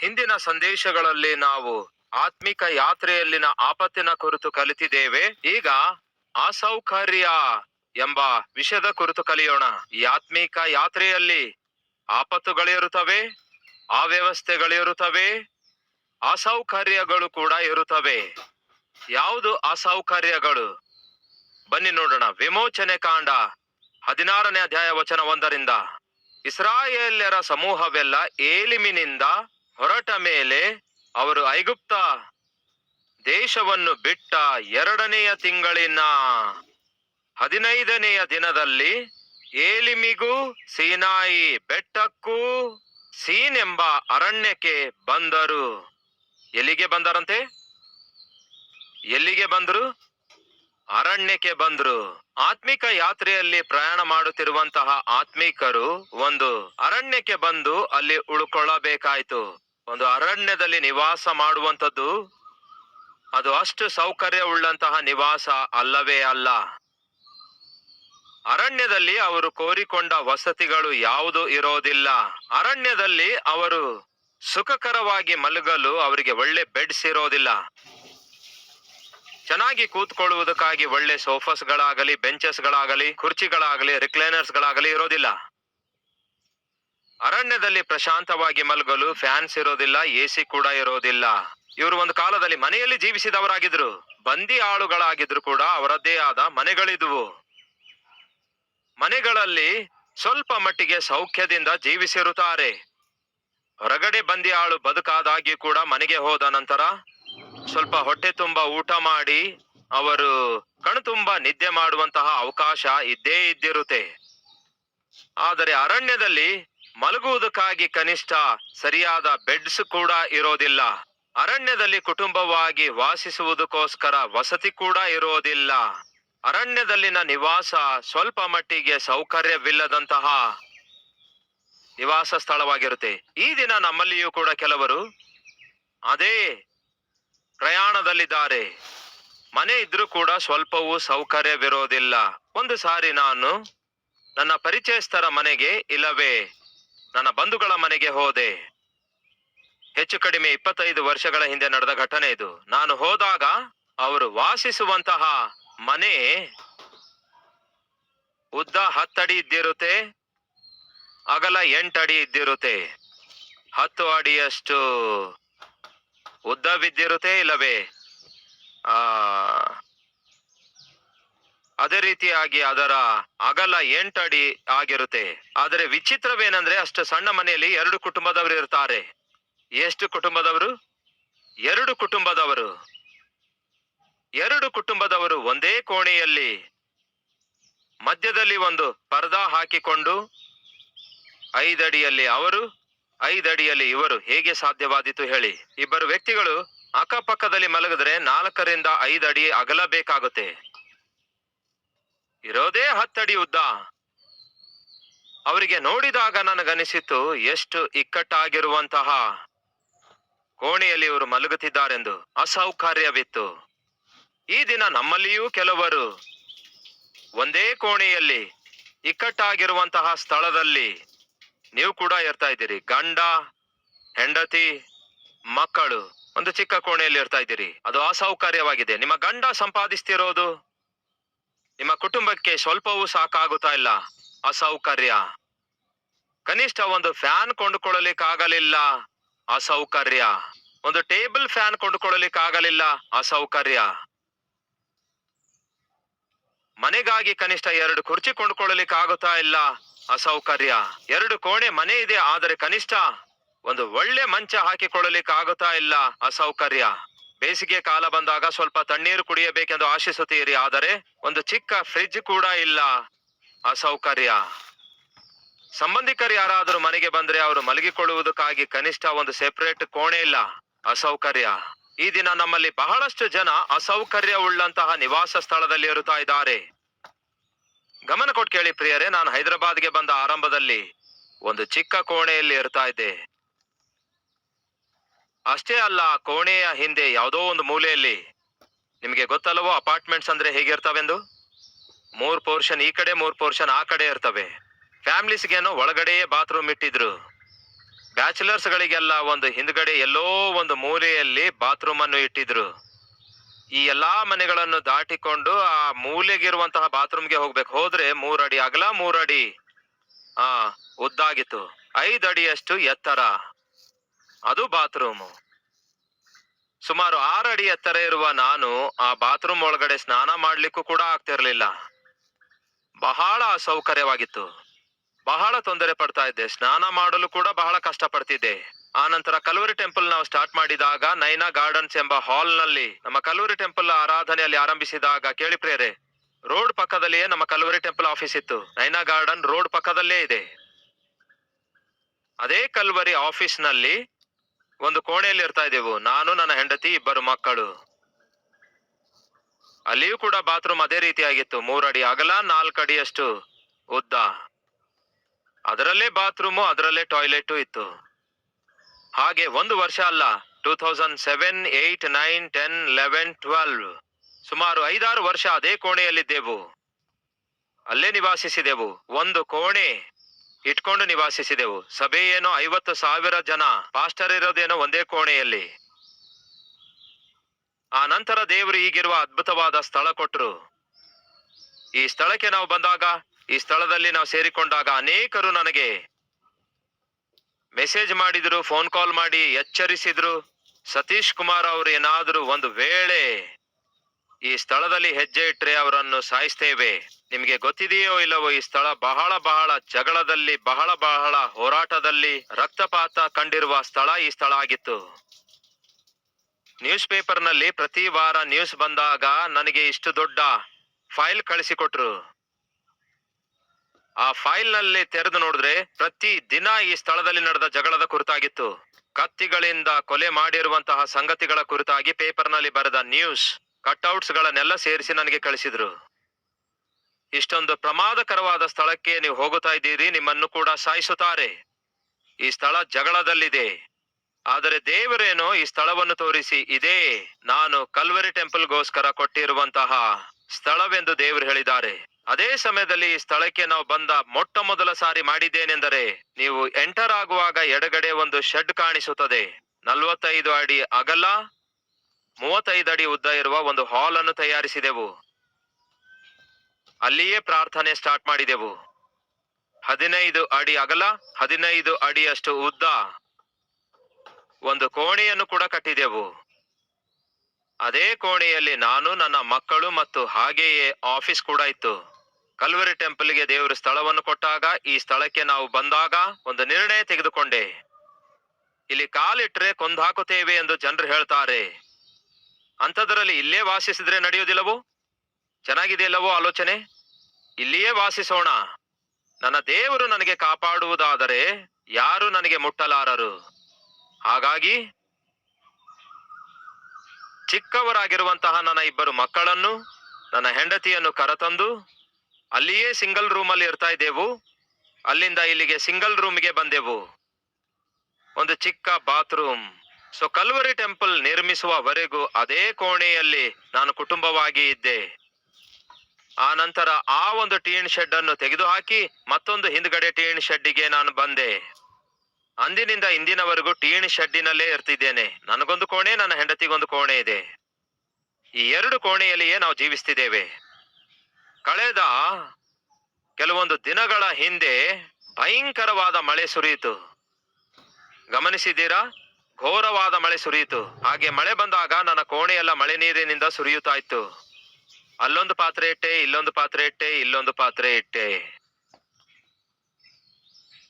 ಹಿಂದಿನ ಸಂದೇಶಗಳಲ್ಲಿ ನಾವು ಆತ್ಮಿಕ ಯಾತ್ರೆಯಲ್ಲಿನ ಆಪತ್ತಿನ ಕುರಿತು ಕಲಿತಿದ್ದೇವೆ. ಈಗ ಅಸೌಕರ್ಯ ಎಂಬ ವಿಷಯದ ಕುರಿತು ಕಲಿಯೋಣ. ಈ ಆತ್ಮಿಕ ಯಾತ್ರೆಯಲ್ಲಿ ಆಪತ್ತುಗಳಿರುತ್ತವೆ, ಅವ್ಯವಸ್ಥೆಗಳಿರುತ್ತವೆ, ಅಸೌಕರ್ಯಗಳು ಕೂಡ ಇರುತ್ತವೆ. ಯಾವುದು ಅಸೌಕರ್ಯಗಳು? ಬನ್ನಿ ನೋಡೋಣ. ವಿಮೋಚನೆ ಕಾಂಡ, ಹದಿನಾರನೇ ಅಧ್ಯಾಯ ವಚನ ಒಂದರಿಂದ, ಇಸ್ರಾಯೇಲ್ಯರ ಸಮೂಹವೆಲ್ಲ ಏಲಿಮಿನಿಂದ ಹೊರಟ ಮೇಲೆ ಅವರು ಐಗುಪ್ತ ದೇಶವನ್ನು ಬಿಟ್ಟ ಎರಡನೆಯ ತಿಂಗಳಿನ ಹದಿನೈದನೆಯ ದಿನದಲ್ಲಿ ಏಲಿಮಿಗೂ ಸೀನಾಯಿ ಬೆಟ್ಟಕ್ಕೂ ಸೀನ್ ಎಂಬ ಅರಣ್ಯಕ್ಕೆ ಬಂದರು. ಎಲ್ಲಿಗೆ ಬಂದರಂತೆ? ಎಲ್ಲಿಗೆ ಬಂದರು? ಅರಣ್ಯಕ್ಕೆ ಬಂದ್ರು. ಆತ್ಮಿಕ ಯಾತ್ರೆಯಲ್ಲಿ ಪ್ರಯಾಣ ಮಾಡುತ್ತಿರುವಂತಹ ಆತ್ಮಿಕರು ಒಂದು ಅರಣ್ಯಕ್ಕೆ ಬಂದು ಅಲ್ಲಿ ಉಳ್ಕೊಳ್ಳಬೇಕಾಯ್ತು. ಒಂದು ಅರಣ್ಯದಲ್ಲಿ ನಿವಾಸ ಮಾಡುವಂಥದ್ದು, ಅದು ಅಷ್ಟು ಸೌಕರ್ಯ ಉಳ್ಳಂತಹ ನಿವಾಸ ಅಲ್ಲವೇ ಅಲ್ಲ. ಅರಣ್ಯದಲ್ಲಿ ಅವರು ಕೋರಿಕೊಂಡ ವಸತಿಗಳು ಯಾವುದು ಇರೋದಿಲ್ಲ. ಅರಣ್ಯದಲ್ಲಿ ಅವರು ಸುಖಕರವಾಗಿ ಮಲಗಲು ಅವರಿಗೆ ಒಳ್ಳೆ ಬೆಡ್ಸ್ ಇರೋದಿಲ್ಲ. ಚೆನ್ನಾಗಿ ಕೂತ್ಕೊಳ್ಳುವುದಕ್ಕಾಗಿ ಒಳ್ಳೆ ಸೋಫಾಸ್ ಗಳಾಗಲಿ ಬೆಂಚಸ್ ಗಳಾಗಲಿ ಕುರ್ಚಿಗಳಾಗಲಿ, ರಿಕ್ಲೈನರ್ಸ್ಗಳಾಗಲಿ ಇರೋದಿಲ್ಲ. ಅರಣ್ಯದಲ್ಲಿ ಪ್ರಶಾಂತವಾಗಿ ಮಲಗಲು ಫ್ಯಾನ್ಸ್ ಇರೋದಿಲ್ಲ ಎಸಿ ಕೂಡ ಇರೋದಿಲ್ಲ. ಇವರು ಒಂದು ಕಾಲದಲ್ಲಿ ಮನೆಯಲ್ಲಿ ಜೀವಿಸಿದವರಾಗಿದ್ರು. ಬಂದಿ ಆಳುಗಳಾಗಿದ್ರು ಕೂಡ ಅವರದ್ದೇ ಆದ ಮನೆಗಳಿದುವು. ಮನೆಗಳಲ್ಲಿ ಸ್ವಲ್ಪ ಮಟ್ಟಿಗೆ ಸೌಖ್ಯದಿಂದ ಜೀವಿಸಿರುತ್ತಾರೆ. ಹೊರಗಡೆ ಬಂದಿ ಆಳು ಬದುಕಾದಾಗಿ ಕೂಡ ಮನೆಗೆ ಹೋದ ನಂತರ ಸ್ವಲ್ಪ ಹೊಟ್ಟೆ ತುಂಬ ಊಟ ಮಾಡಿ ಅವರು ಕಣು ತುಂಬ ನಿದ್ದೆ ಮಾಡುವಂತಹ ಅವಕಾಶ ಇದ್ದೇ ಇದ್ದಿರುತ್ತೆ. ಆದರೆ ಅರಣ್ಯದಲ್ಲಿ ಮಲಗುವುದಕ್ಕಾಗಿ ಕನಿಷ್ಠ ಸರಿಯಾದ ಬೆಡ್ಸ್ ಕೂಡ ಇರೋದಿಲ್ಲ. ಅರಣ್ಯದಲ್ಲಿ ಕುಟುಂಬವಾಗಿ ವಾಸಿಸುವುದಕ್ಕೋಸ್ಕರ ವಸತಿ ಕೂಡ ಇರೋದಿಲ್ಲ. ಅರಣ್ಯದಲ್ಲಿನ ನಿವಾಸ ಸ್ವಲ್ಪ ಮಟ್ಟಿಗೆ ಸೌಕರ್ಯವಿಲ್ಲದಂತಹ ನಿವಾಸ ಸ್ಥಳವಾಗಿರುತ್ತೆ. ಈ ದಿನ ನಮ್ಮಲ್ಲಿಯೂ ಕೂಡ ಕೆಲವರು ಅದೇ ಪ್ರಯಾಣದಲ್ಲಿದ್ದಾರೆ. ಮನೆ ಇದ್ರೂ ಕೂಡ ಸ್ವಲ್ಪವೂ ಸೌಕರ್ಯವಿರೋದಿಲ್ಲ. ಒಂದು ಸಾರಿ ನಾನು ನನ್ನ ಪರಿಚಯಸ್ಥರ ಮನೆಗೆ ಇಲ್ಲವೇ? ನನ್ನ ಬಂಧುಗಳ ಮನೆಗೆ ಹೋದೆ. ಹೆಚ್ಚು ಕಡಿಮೆ ಇಪ್ಪತ್ತೈದು ವರ್ಷಗಳ ಹಿಂದೆ ನಡೆದ ಘಟನೆ ಇದು. ನಾನು ಹೋದಾಗ ಅವರು ವಾಸಿಸುವಂತಹ ಮನೆ ಉದ್ದ ಹತ್ತಡಿ ಇದ್ದಿರುತ್ತೆ, ಅಗಲ ಎಂಟಡಿ ಇದ್ದಿರುತ್ತೆ. ಹತ್ತು ಅಡಿಯಷ್ಟು ಉದ್ದ ಬಿದ್ದಿರುತ್ತೆ ಇಲ್ಲವೇ? ಆ ಅದೇ ರೀತಿಯಾಗಿ ಅದರ ಅಗಲ ಎಂಟಡಿ ಆಗಿರುತ್ತೆ. ಆದರೆ ವಿಚಿತ್ರವೇನೆಂದ್ರೆ ಅಷ್ಟು ಸಣ್ಣ ಮನೆಯಲ್ಲಿ ಎರಡು ಕುಟುಂಬದವರು ಇರ್ತಾರೆ. ಎಷ್ಟು ಕುಟುಂಬದವರು? ಎರಡು ಕುಟುಂಬದವರು. ಎರಡು ಕುಟುಂಬದವರು ಒಂದೇ ಕೋಣೆಯಲ್ಲಿ ಮಧ್ಯದಲ್ಲಿ ಒಂದು ಪರ್ದಾ ಹಾಕಿಕೊಂಡು ಐದಡಿಯಲ್ಲಿ ಅವರು, ಐದಡಿಯಲ್ಲಿ ಇವರು. ಹೇಗೆ ಸಾಧ್ಯವಾದೀತು ಹೇಳಿ. ಇಬ್ಬರು ವ್ಯಕ್ತಿಗಳು ಅಕ್ಕಪಕ್ಕದಲ್ಲಿ ಮಲಗಿದ್ರೆ ನಾಲ್ಕರಿಂದ ಐದು ಅಡಿ ಅಗಲ ಬೇಕಾಗುತ್ತೆ. ಇರೋದೇ ಹತ್ತಡಿ ಉದ್ದ. ಅವರಿಗೆ ನೋಡಿದಾಗ ನನಗನಿಸಿತು ಎಷ್ಟು ಇಕ್ಕಟ್ಟಾಗಿರುವಂತಹ. ಕೋಣೆಯಲ್ಲಿ ಇವರು ಮಲಗುತ್ತಿದ್ದಾರೆಂದು ಅಸೌಕರ್ಯವಿತ್ತು. ಈ ದಿನ ನಮ್ಮಲ್ಲಿಯೂ ಕೆಲವರು ಒಂದೇ ಕೋಣೆಯಲ್ಲಿ ಇಕ್ಕಟ್ಟಾಗಿರುವಂತಹ ಸ್ಥಳದಲ್ಲಿ ನೀವು ಕೂಡ ಇರ್ತಾ ಇದ್ದೀರಿ. ಗಂಡ, ಹೆಂಡತಿ, ಮಕ್ಕಳು, ಒಂದು ಚಿಕ್ಕ ಕೋಣೆಯಲ್ಲಿ ಇರ್ತಾ ಇದ್ದೀರಿ. ಅದು ಅಸೌಕರ್ಯವಾಗಿದೆ. ನಿಮ್ಮ ಗಂಡ ಸಂಪಾದಿಸ್ತಿರೋದು ನಿಮ್ಮ ಕುಟುಂಬಕ್ಕೆ ಸ್ವಲ್ಪವೂ ಸಾಕಾಗುತ್ತಾ ಇಲ್ಲ. ಅಸೌಕರ್ಯ. ಕನಿಷ್ಠ ಒಂದು ಫ್ಯಾನ್ ಕೊಂಡುಕೊಳ್ಳಲಿಕ್ಕಾಗಲಿಲ್ಲ. ಅಸೌಕರ್ಯ. ಒಂದು ಟೇಬಲ್ ಫ್ಯಾನ್ ಕೊಂಡುಕೊಳ್ಳಲಿಕ್ಕಾಗಲಿಲ್ಲ. ಅಸೌಕರ್ಯ. ಮನೆಗಾಗಿ ಕನಿಷ್ಠ ಎರಡು ಕುರ್ಚಿ ಕೊಂಡುಕೊಳ್ಳಲಿಕ್ಕಾಗುತ್ತಾ ಇಲ್ಲ. ಅಸೌಕರ್ಯ. ಎರಡು ಕೋಣೆ ಮನೆ ಇದೆ, ಆದರೆ ಕನಿಷ್ಠ ಒಂದು ಒಳ್ಳೆ ಮಂಚ ಹಾಕಿಕೊಳ್ಳಲಿಕ್ಕಾಗುತ್ತಾ ಇಲ್ಲ. ಅಸೌಕರ್ಯ. ಬೇಸಿಗೆ ಕಾಲ ಬಂದಾಗ ಸ್ವಲ್ಪ ತಣ್ಣೀರು ಕುಡಿಯಬೇಕೆಂದು ಆಶಿಸುತ್ತೀರಿ, ಆದರೆ ಒಂದು ಚಿಕ್ಕ ಫ್ರಿಜ್ ಕೂಡ ಇಲ್ಲ. ಅಸೌಕರ್ಯ. ಸಂಬಂಧಿಕರು ಯಾರಾದರೂ ಮನೆಗೆ ಬಂದ್ರೆ ಅವರು ಮಲಗಿಕೊಳ್ಳುವುದಕ್ಕಾಗಿ ಕನಿಷ್ಠ ಒಂದು ಸೆಪರೇಟ್ ಕೋಣೆ ಇಲ್ಲ. ಅಸೌಕರ್ಯ. ಈ ದಿನ ನಮ್ಮಲ್ಲಿ ಬಹಳಷ್ಟು ಜನ ಅಸೌಕರ್ಯ ಉಳ್ಳಂತಹ ನಿವಾಸ ಸ್ಥಳದಲ್ಲಿ ಇರುತ್ತಾ ಇದ್ದಾರೆ. ಗಮನ ಕೊಟ್ಟು ಕೇಳಿ ಪ್ರಿಯರೇ, ನಾನು ಹೈದರಾಬಾದ್ಗೆ ಬಂದ ಆರಂಭದಲ್ಲಿ ಒಂದು ಚಿಕ್ಕ ಕೋಣೆಯಲ್ಲಿ ಇರ್ತಾ ಇದ್ದೆ. ಅಷ್ಟೇ ಅಲ್ಲ, ಕೋಣೆಯ ಹಿಂದೆ ಯಾವುದೋ ಒಂದು ಮೂಲೆಯಲ್ಲಿ ನಿಮಗೆ ಗೊತ್ತಲ್ಲವೋ ಅಪಾರ್ಟ್ಮೆಂಟ್ಸ್ ಅಂದ್ರೆ ಹೇಗಿರ್ತವೆಂದು ಮೂರ್ ಪೋರ್ಷನ್ ಈ ಕಡೆ, ಮೂರ್ ಪೋರ್ಷನ್ ಆ ಕಡೆ ಇರ್ತವೆ. ಫ್ಯಾಮಿಲೀಸ್ಗೇನೋ ಒಳಗಡೆಯೇ ಬಾತ್ರೂಮ್ ಇಟ್ಟಿದ್ರು. ಬ್ಯಾಚುಲರ್ಸ್ ಗಳಿಗೆಲ್ಲ ಒಂದು ಹಿಂದ್ಗಡೆ ಎಲ್ಲೋ ಒಂದು ಮೂಲೆಯಲ್ಲಿ ಬಾತ್ರೂಮ್ ಅನ್ನು ಇಟ್ಟಿದ್ರು. ಈ ಎಲ್ಲಾ ಮನೆಗಳನ್ನು ದಾಟಿಕೊಂಡು ಆ ಮೂಲೆಗಿರುವಂತಹ ಬಾತ್ರೂಮ್ಗೆ ಹೋಗ್ಬೇಕು. ಹೋದ್ರೆ ಮೂರಡಿ ಅಗಲ, ಮೂರಡಿ, ಆ, ಉದ್ದಾಗಿತ್ತು. ಐದು ಅಡಿಯಷ್ಟು ಎತ್ತರ. ಅದು ಬಾತ್ರೂಮ್. ಸುಮಾರು ಆರು ಅಡಿ ಎತ್ತರ ಇರುವ ನಾನು ಆ ಬಾತ್ರೂಮ್ ಒಳಗಡೆ ಸ್ನಾನ ಮಾಡ್ಲಿಕ್ಕೂ ಕೂಡ ಆಗ್ತಿರ್ಲಿಲ್ಲ. ಬಹಳ ಅಸೌಕರ್ಯವಾಗಿತ್ತು. ಬಹಳ ತೊಂದರೆ ಪಡ್ತಾ ಇದ್ದೆ. ಸ್ನಾನ ಮಾಡಲು ಕೂಡ ಬಹಳ ಕಷ್ಟ ಪಡ್ತಿದ್ದೆ ಆ ನಂತರ ಕಲೂರಿ ಟೆಂಪಲ್ ನಾವು ಸ್ಟಾರ್ಟ್ ಮಾಡಿದಾಗ ನೈನಾ ಗಾರ್ಡನ್ಸ್ ಎಂಬ ಹಾಲ್ನಲ್ಲಿ ನಮ್ಮ ಕಲ್ವರಿ ಟೆಂಪಲ್ ಆರಾಧನೆಯಲ್ಲಿ ಆರಂಭಿಸಿದಾಗ ಕೇಳಿ ಪ್ರೇರೆ, ರೋಡ್ ಪಕ್ಕದಲ್ಲಿಯೇ ನಮ್ಮ ಕಲ್ವರಿ ಟೆಂಪಲ್ ಆಫೀಸ್ ಇತ್ತು. ನೈನಾ ಗಾರ್ಡನ್ ರೋಡ್ ಪಕ್ಕದಲ್ಲೇ ಇದೆ. ಅದೇ ಕಲ್ವರಿ ಆಫೀಸ್ನಲ್ಲಿ ಒಂದು ಕೋಣೆಯಲ್ಲಿ ಇರ್ತಾ ಇದ್ದೆವು. ನಾನು, ನನ್ನ ಹೆಂಡತಿ, ಇಬ್ಬರು ಮಕ್ಕಳು. ಅಲ್ಲಿಯೂ ಕೂಡ ಬಾತ್ರೂಮ್ ಅದೇ ರೀತಿಯಾಗಿತ್ತು. ಮೂರಡಿ ಅಗಲ ನಾಲ್ಕು ಅಡಿಯಷ್ಟು ಉದ್ದ. ಅದರಲ್ಲೇ ಬಾತ್ರೂಮು, ಅದರಲ್ಲೇ ಟಾಯ್ಲೆಟ್ ಇತ್ತು. ಹಾಗೆ ಒಂದು ವರ್ಷ ಅಲ್ಲ, two thousand seven eight nine, ten, eleven, twelve ಸುಮಾರು ಐದಾರು ವರ್ಷ ಅದೇ ಕೋಣೆಯಲ್ಲಿದ್ದೆವು. ಅಲ್ಲೇ ನಿವಾಸಿಸಿದೆವು. ಒಂದು ಕೋಣೆ. ಇಟ್ಕೊಂಡು ನಿವಾಸಿಸಿದೆವು. ಸಭೆ ಏನೋ ಐವತ್ತು ಸಾವಿರ ಜನ. ಪಾಸ್ಟರ್ ಇರೋದೇನೋ ಒಂದೇ ಕೋಣೆಯಲ್ಲಿ. ಆ ನಂತರ ದೇವರು ಈಗಿರುವ ಅದ್ಭುತವಾದ ಸ್ಥಳ ಕೊಟ್ಟರು ಈ ಸ್ಥಳಕ್ಕೆ ನಾವು ಬಂದಾಗ, ಈ ಸ್ಥಳದಲ್ಲಿ ನಾವು ಸೇರಿಕೊಂಡಾಗ ಅನೇಕರು ನನಗೆ ಮೆಸೇಜ್ ಮಾಡಿದ್ರು, ಫೋನ್ ಕಾಲ್ ಮಾಡಿ ಎಚ್ಚರಿಸಿದ್ರು. ಸತೀಶ್ ಕುಮಾರ್ ಅವರು ಏನಾದರೂ ಒಂದು ವೇಳೆ ಈ ಸ್ಥಳದಲ್ಲಿ ಹೆಜ್ಜೆ ಇಟ್ಟರೆ ಅವರನ್ನು ಸಾಯಿಸ್ತೇವೆ. ನಿಮಗೆ ಗೊತ್ತಿದೆಯೋ ಇಲ್ಲವೋ ಈ ಸ್ಥಳ ಬಹಳ ಬಹಳ ಜಗಳದಲ್ಲಿ, ಬಹಳ ಬಹಳ ಹೋರಾಟದಲ್ಲಿ ರಕ್ತಪಾತ ಕಂಡಿರುವ ಸ್ಥಳ ಈ ಸ್ಥಳ ಆಗಿತ್ತು. ನ್ಯೂಸ್ ಪೇಪರ್ನಲ್ಲಿ ಪ್ರತಿ ವಾರ ನ್ಯೂಸ್ ಬಂದಾಗ ನನಗೆ ಇಷ್ಟು ದೊಡ್ಡ ಫೈಲ್ ಕಳಿಸಿಕೊಟ್ರು. ಆ ಫೈಲ್ನಲ್ಲಿ ತೆರೆದು ನೋಡಿದ್ರೆ ಪ್ರತಿ ದಿನ ಈ ಸ್ಥಳದಲ್ಲಿ ನಡೆದ ಜಗಳದ ಕುರಿತಾಗಿತ್ತು. ಕತ್ತಿಗಳಿಂದ ಕೊಲೆ ಮಾಡಿರುವಂತಹ ಸಂಗತಿಗಳ ಕುರಿತಾಗಿ ಪೇಪರ್ನಲ್ಲಿ ಬರೆದ ನ್ಯೂಸ್ ಕಟ್ಔಟ್ಸ್ ಗಳನ್ನೆಲ್ಲ ಸೇರಿಸಿ ನನಗೆ ಕಳಿಸಿದ್ರು. ಇಷ್ಟೊಂದು ಪ್ರಮಾದಕರವಾದ ಸ್ಥಳಕ್ಕೆ ನೀವು ಹೋಗುತ್ತಾ ಇದ್ದೀರಿ, ನಿಮ್ಮನ್ನು ಕೂಡ ಸಾಯಿಸುತ್ತಾರೆ. ಈ ಸ್ಥಳ ಜಗಳದಲ್ಲಿದೆ. ಆದರೆ ದೇವರೇನೋ ಈ ಸ್ಥಳವನ್ನು ತೋರಿಸಿ, ಇದೇ ನಾನು ಕಲ್ವರಿ ಟೆಂಪಲ್ಗೋಸ್ಕರ ಕೊಟ್ಟಿರುವಂತಹ ಸ್ಥಳವೆಂದು ದೇವರು ಹೇಳಿದ್ದಾರೆ. ಅದೇ ಸಮಯದಲ್ಲಿ ಈ ಸ್ಥಳಕ್ಕೆ ನಾವು ಬಂದ ಮೊಟ್ಟ ಮೊದಲ ಸಾರಿ ಮಾಡಿದ್ದೇನೆಂದರೆ, ನೀವು ಎಂಟರ್ ಆಗುವಾಗ ಎಡಗಡೆ ಒಂದು ಶೆಡ್ ಕಾಣಿಸುತ್ತದೆ. ನಲವತ್ತೈದು ಅಡಿ ಅಗಲ, ಮೂವತ್ತೈದು ಅಡಿ ಉದ್ದ ಇರುವ ಒಂದು ಹಾಲ್ ಅನ್ನು ತಯಾರಿಸಿದೆವು. ಅಲ್ಲಿಯೇ ಪ್ರಾರ್ಥನೆ ಸ್ಟಾರ್ಟ್ ಮಾಡಿದೆವು. ಹದಿನೈದು ಅಡಿ ಅಗಲ, ಹದಿನೈದು ಅಡಿಯಷ್ಟು ಉದ್ದ. ಒಂದು ಕೋಣೆಯನ್ನು ಕೂಡ ಕಟ್ಟಿದೆವು. ಅದೇ ಕೋಣೆಯಲ್ಲಿ ನಾನು, ನನ್ನ ಮಕ್ಕಳು ಮತ್ತು ಹಾಗೆಯೇ ಆಫೀಸ್ ಕೂಡ ಇತ್ತು. ಕಲ್ವರಿ ಟೆಂಪಲ್ಗೆ ದೇವರು ಸ್ಥಳವನ್ನು ಕೊಟ್ಟಾಗ, ಈ ಸ್ಥಳಕ್ಕೆ ನಾವು ಬಂದಾಗ ಒಂದು ನಿರ್ಣಯ ತೆಗೆದುಕೊಂಡೆ. ಇಲ್ಲಿ ಕಾಲಿಟ್ರೆ ಕೊಂದಾಕುತ್ತೇವೆ ಎಂದು ಜನರು ಹೇಳ್ತಾರೆ. ಅಂಥದ್ರಲ್ಲಿ ಇಲ್ಲೇ ವಾಸಿಸಿದ್ರೆ ನಡೆಯುವುದಿಲ್ಲವೋ? ಚೆನ್ನಾಗಿದೆಯಲ್ಲವೋ ಆಲೋಚನೆ? ಇಲ್ಲಿಯೇ ವಾಸಿಸೋಣ. ನನ್ನ ದೇವರು ನನಗೆ ಕಾಪಾಡುವುದಾದರೆ ಯಾರು ನನಗೆ ಮುಟ್ಟಲಾರರು? ಹಾಗಾಗಿ, ಚಿಕ್ಕವರಾಗಿರುವಂತಹ ನನ್ನ ಇಬ್ಬರು ಮಕ್ಕಳನ್ನು, ನನ್ನ ಹೆಂಡತಿಯನ್ನು ಕರೆತಂದು, ಅಲ್ಲಿಯೇ ಸಿಂಗಲ್ ರೂಮಲ್ಲಿ ಇರ್ತಾ ಇದ್ದೆವು. ಅಲ್ಲಿಂದ ಇಲ್ಲಿಗೆ ಸಿಂಗಲ್ ರೂಮ್ಗೆ ಬಂದೆವು. ಒಂದು ಚಿಕ್ಕ ಬಾತ್ರೂಮ್. ಸೊ, ಕಲ್ವರಿ ಟೆಂಪಲ್ ನಿರ್ಮಿಸುವವರೆಗೂ ಅದೇ ಕೋಣೆಯಲ್ಲಿ ನಾನು ಕುಟುಂಬವಾಗಿ ಇದ್ದೆ. ಆ ನಂತರ ಆ ಒಂದು ಟಿಎನ್ ಶೆಡ್ ಅನ್ನು ತೆಗೆದುಹಾಕಿ ಮತ್ತೊಂದು ಹಿಂದ್ಗಡೆ ಶೆಡ್ ಶೆಡ್ಡಿಗೆ ನಾನು ಬಂದೆ. ಅಂದಿನಿಂದ ಇಂದಿನವರೆಗೂ ಶೆಡ್ ಶೆಡ್ಡಿನಲ್ಲೇ ಇರ್ತಿದ್ದೇನೆ. ನನಗೊಂದು ಕೋಣೆ, ನನ್ನ ಹೆಂಡತಿಗೊಂದು ಕೋಣೆ ಇದೆ. ಈ ಎರಡು ಕೋಣೆಯಲ್ಲಿಯೇ ನಾವು ಜೀವಿಸ್ತಿದ್ದೇವೆ. ಕಳೆದ ಕೆಲವೊಂದು ದಿನಗಳ ಹಿಂದೆ ಭಯಂಕರವಾದ ಮಳೆ ಸುರಿಯಿತು. ಗಮನಿಸಿದ್ದೀರಾ? ಘೋರವಾದ ಮಳೆ ಸುರಿಯಿತು. ಹಾಗೆ ಮಳೆ ಬಂದಾಗ ನನ್ನ ಕೋಣೆಯೆಲ್ಲ ಮಳೆ ನೀರಿನಿಂದ ಸುರಿಯುತ್ತಾ ಇತ್ತು. ಅಲ್ಲೊಂದು ಪಾತ್ರೆ ಇಟ್ಟೆ, ಇಲ್ಲೊಂದು ಪಾತ್ರೆ ಇಟ್ಟೆ, ಇಲ್ಲೊಂದು ಪಾತ್ರೆ ಇಟ್ಟೆ.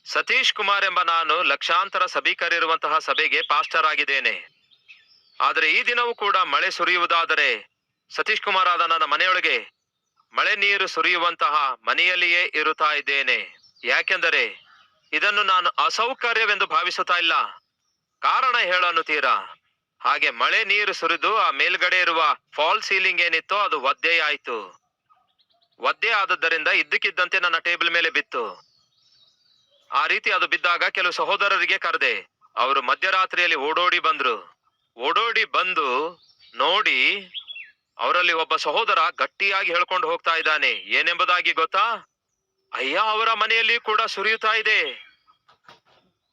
ಸತೀಶ್ ಕುಮಾರ್ ಎಂಬ ನಾನು ಲಕ್ಷಾಂತರ ಸಭಿಕರಿರುವಂತಹ ಸಭೆಗೆ ಪಾಸ್ಟರ್ ಆಗಿದ್ದೇನೆ. ಆದರೆ ಈ ದಿನವೂ ಕೂಡ ಮಳೆ ಸುರಿಯುವುದಾದರೆ ಸತೀಶ್ ಕುಮಾರ್ ಆದ ನನ್ನ ಮನೆಯೊಳಗೆ ಮಳೆ ನೀರು ಸುರಿಯುವಂತಹ ಮನೆಯಲ್ಲಿಯೇ ಇರುತ್ತಾ ಇದ್ದೇನೆ. ಯಾಕೆಂದರೆ ಇದನ್ನು ನಾನು ಅಸೌಕರ್ಯವೆಂದು ಭಾವಿಸುತ್ತಾ ಇಲ್ಲ. ಕಾರಣ ಹೇಳನ್ನುತ್ತೀರಾ ಹಾಗೆ ಮಳೆ ನೀರು ಸುರಿದು ಆ ಮೇಲ್ಗಡೆ ಇರುವ ಫಾಲ್ ಸೀಲಿಂಗ್ ಏನಿತ್ತೋ ಅದು ಒದ್ದೆಯಾಯ್ತು. ಒದ್ದೆ ಆದದ್ದರಿಂದ ಇದ್ದಕ್ಕಿದ್ದಂತೆ ನನ್ನ ಟೇಬಲ್ ಮೇಲೆ ಬಿತ್ತು. ಆ ರೀತಿ ಅದು ಬಿದ್ದಾಗ ಕೆಲವು ಸಹೋದರರಿಗೆ ಕರೆದೆ, ಅವರು ಮಧ್ಯರಾತ್ರಿಯಲ್ಲಿ ಓಡೋಡಿ ಬಂದ್ರು. ಓಡೋಡಿ ಬಂದು ನೋಡಿ, ಅವರಲ್ಲಿ ಒಬ್ಬ ಸಹೋದರ ಗಟ್ಟಿಯಾಗಿ ಹೇಳ್ಕೊಂಡು ಹೋಗ್ತಾ ಇದ್ದಾನೆ. ಏನೆಂಬುದಾಗಿ ಗೊತ್ತಾ? ಅಯ್ಯ, ಅವರ ಮನೆಯಲ್ಲಿ ಕೂಡ ಸುರಿಯುತ್ತಾ ಇದೆ.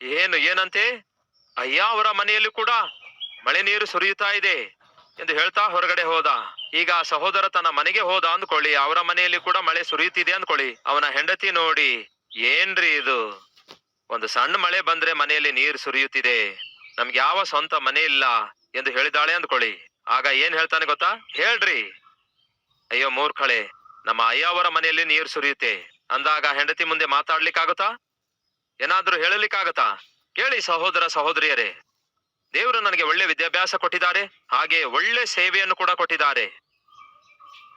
ಏನು, ಏನಂತೆ? ಅಯ್ಯ, ಅವರ ಮನೆಯಲ್ಲಿ ಕೂಡ ಮಳೆ ನೀರು ಸುರಿಯುತ್ತಾ ಇದೆ ಎಂದು ಹೇಳ್ತಾ ಹೊರಗಡೆ ಹೋದ. ಈಗ ಸಹೋದರ ತನ್ನ ಮನೆಗೆ ಹೋದ ಅಂದ್ಕೊಳ್ಳಿ. ಅವರ ಮನೆಯಲ್ಲಿ ಕೂಡ ಮಳೆ ಸುರಿಯುತ್ತಿದೆ ಅಂದ್ಕೊಳ್ಳಿ. ಅವನ ಹೆಂಡತಿ ನೋಡಿ, ಏನ್ರಿ ಇದು? ಒಂದು ಸಣ್ಣ ಮಳೆ ಬಂದ್ರೆ ಮನೆಯಲ್ಲಿ ನೀರು ಸುರಿಯುತ್ತಿದೆ. ನಮ್ಗೆ ಯಾವ ಸ್ವಂತ ಮನೆ ಇಲ್ಲ ಎಂದು ಹೇಳಿದಾಳೆ ಅಂದ್ಕೊಳ್ಳಿ. ಆಗ ಏನ್ ಹೇಳ್ತಾನೆ ಗೊತ್ತಾ? ಹೇಳ್ರಿ. ಅಯ್ಯೋ ಮೂರ್ಖಳೆ, ನಮ್ಮ ಅಯ್ಯವರ ಮನೆಯಲ್ಲಿ ನೀರು ಸುರಿಯುತ್ತೆ. ಅಂದಾಗ ಹೆಂಡತಿ ಮುಂದೆ ಮಾತಾಡ್ಲಿಕ್ಕಾಗುತ್ತಾ? ಏನಾದ್ರೂ ಹೇಳಲಿಕ್ಕಾಗತ್ತಾ? ಕೇಳಿ ಸಹೋದರ ಸಹೋದರಿಯರೇ. ದೇವರು ನನಗೆ ಒಳ್ಳೆ ವಿದ್ಯಾಭ್ಯಾಸ ಕೊಟ್ಟಿದ್ದಾರೆ, ಹಾಗೆ ಒಳ್ಳೆ ಸೇವೆಯನ್ನು ಕೂಡ ಕೊಟ್ಟಿದ್ದಾರೆ.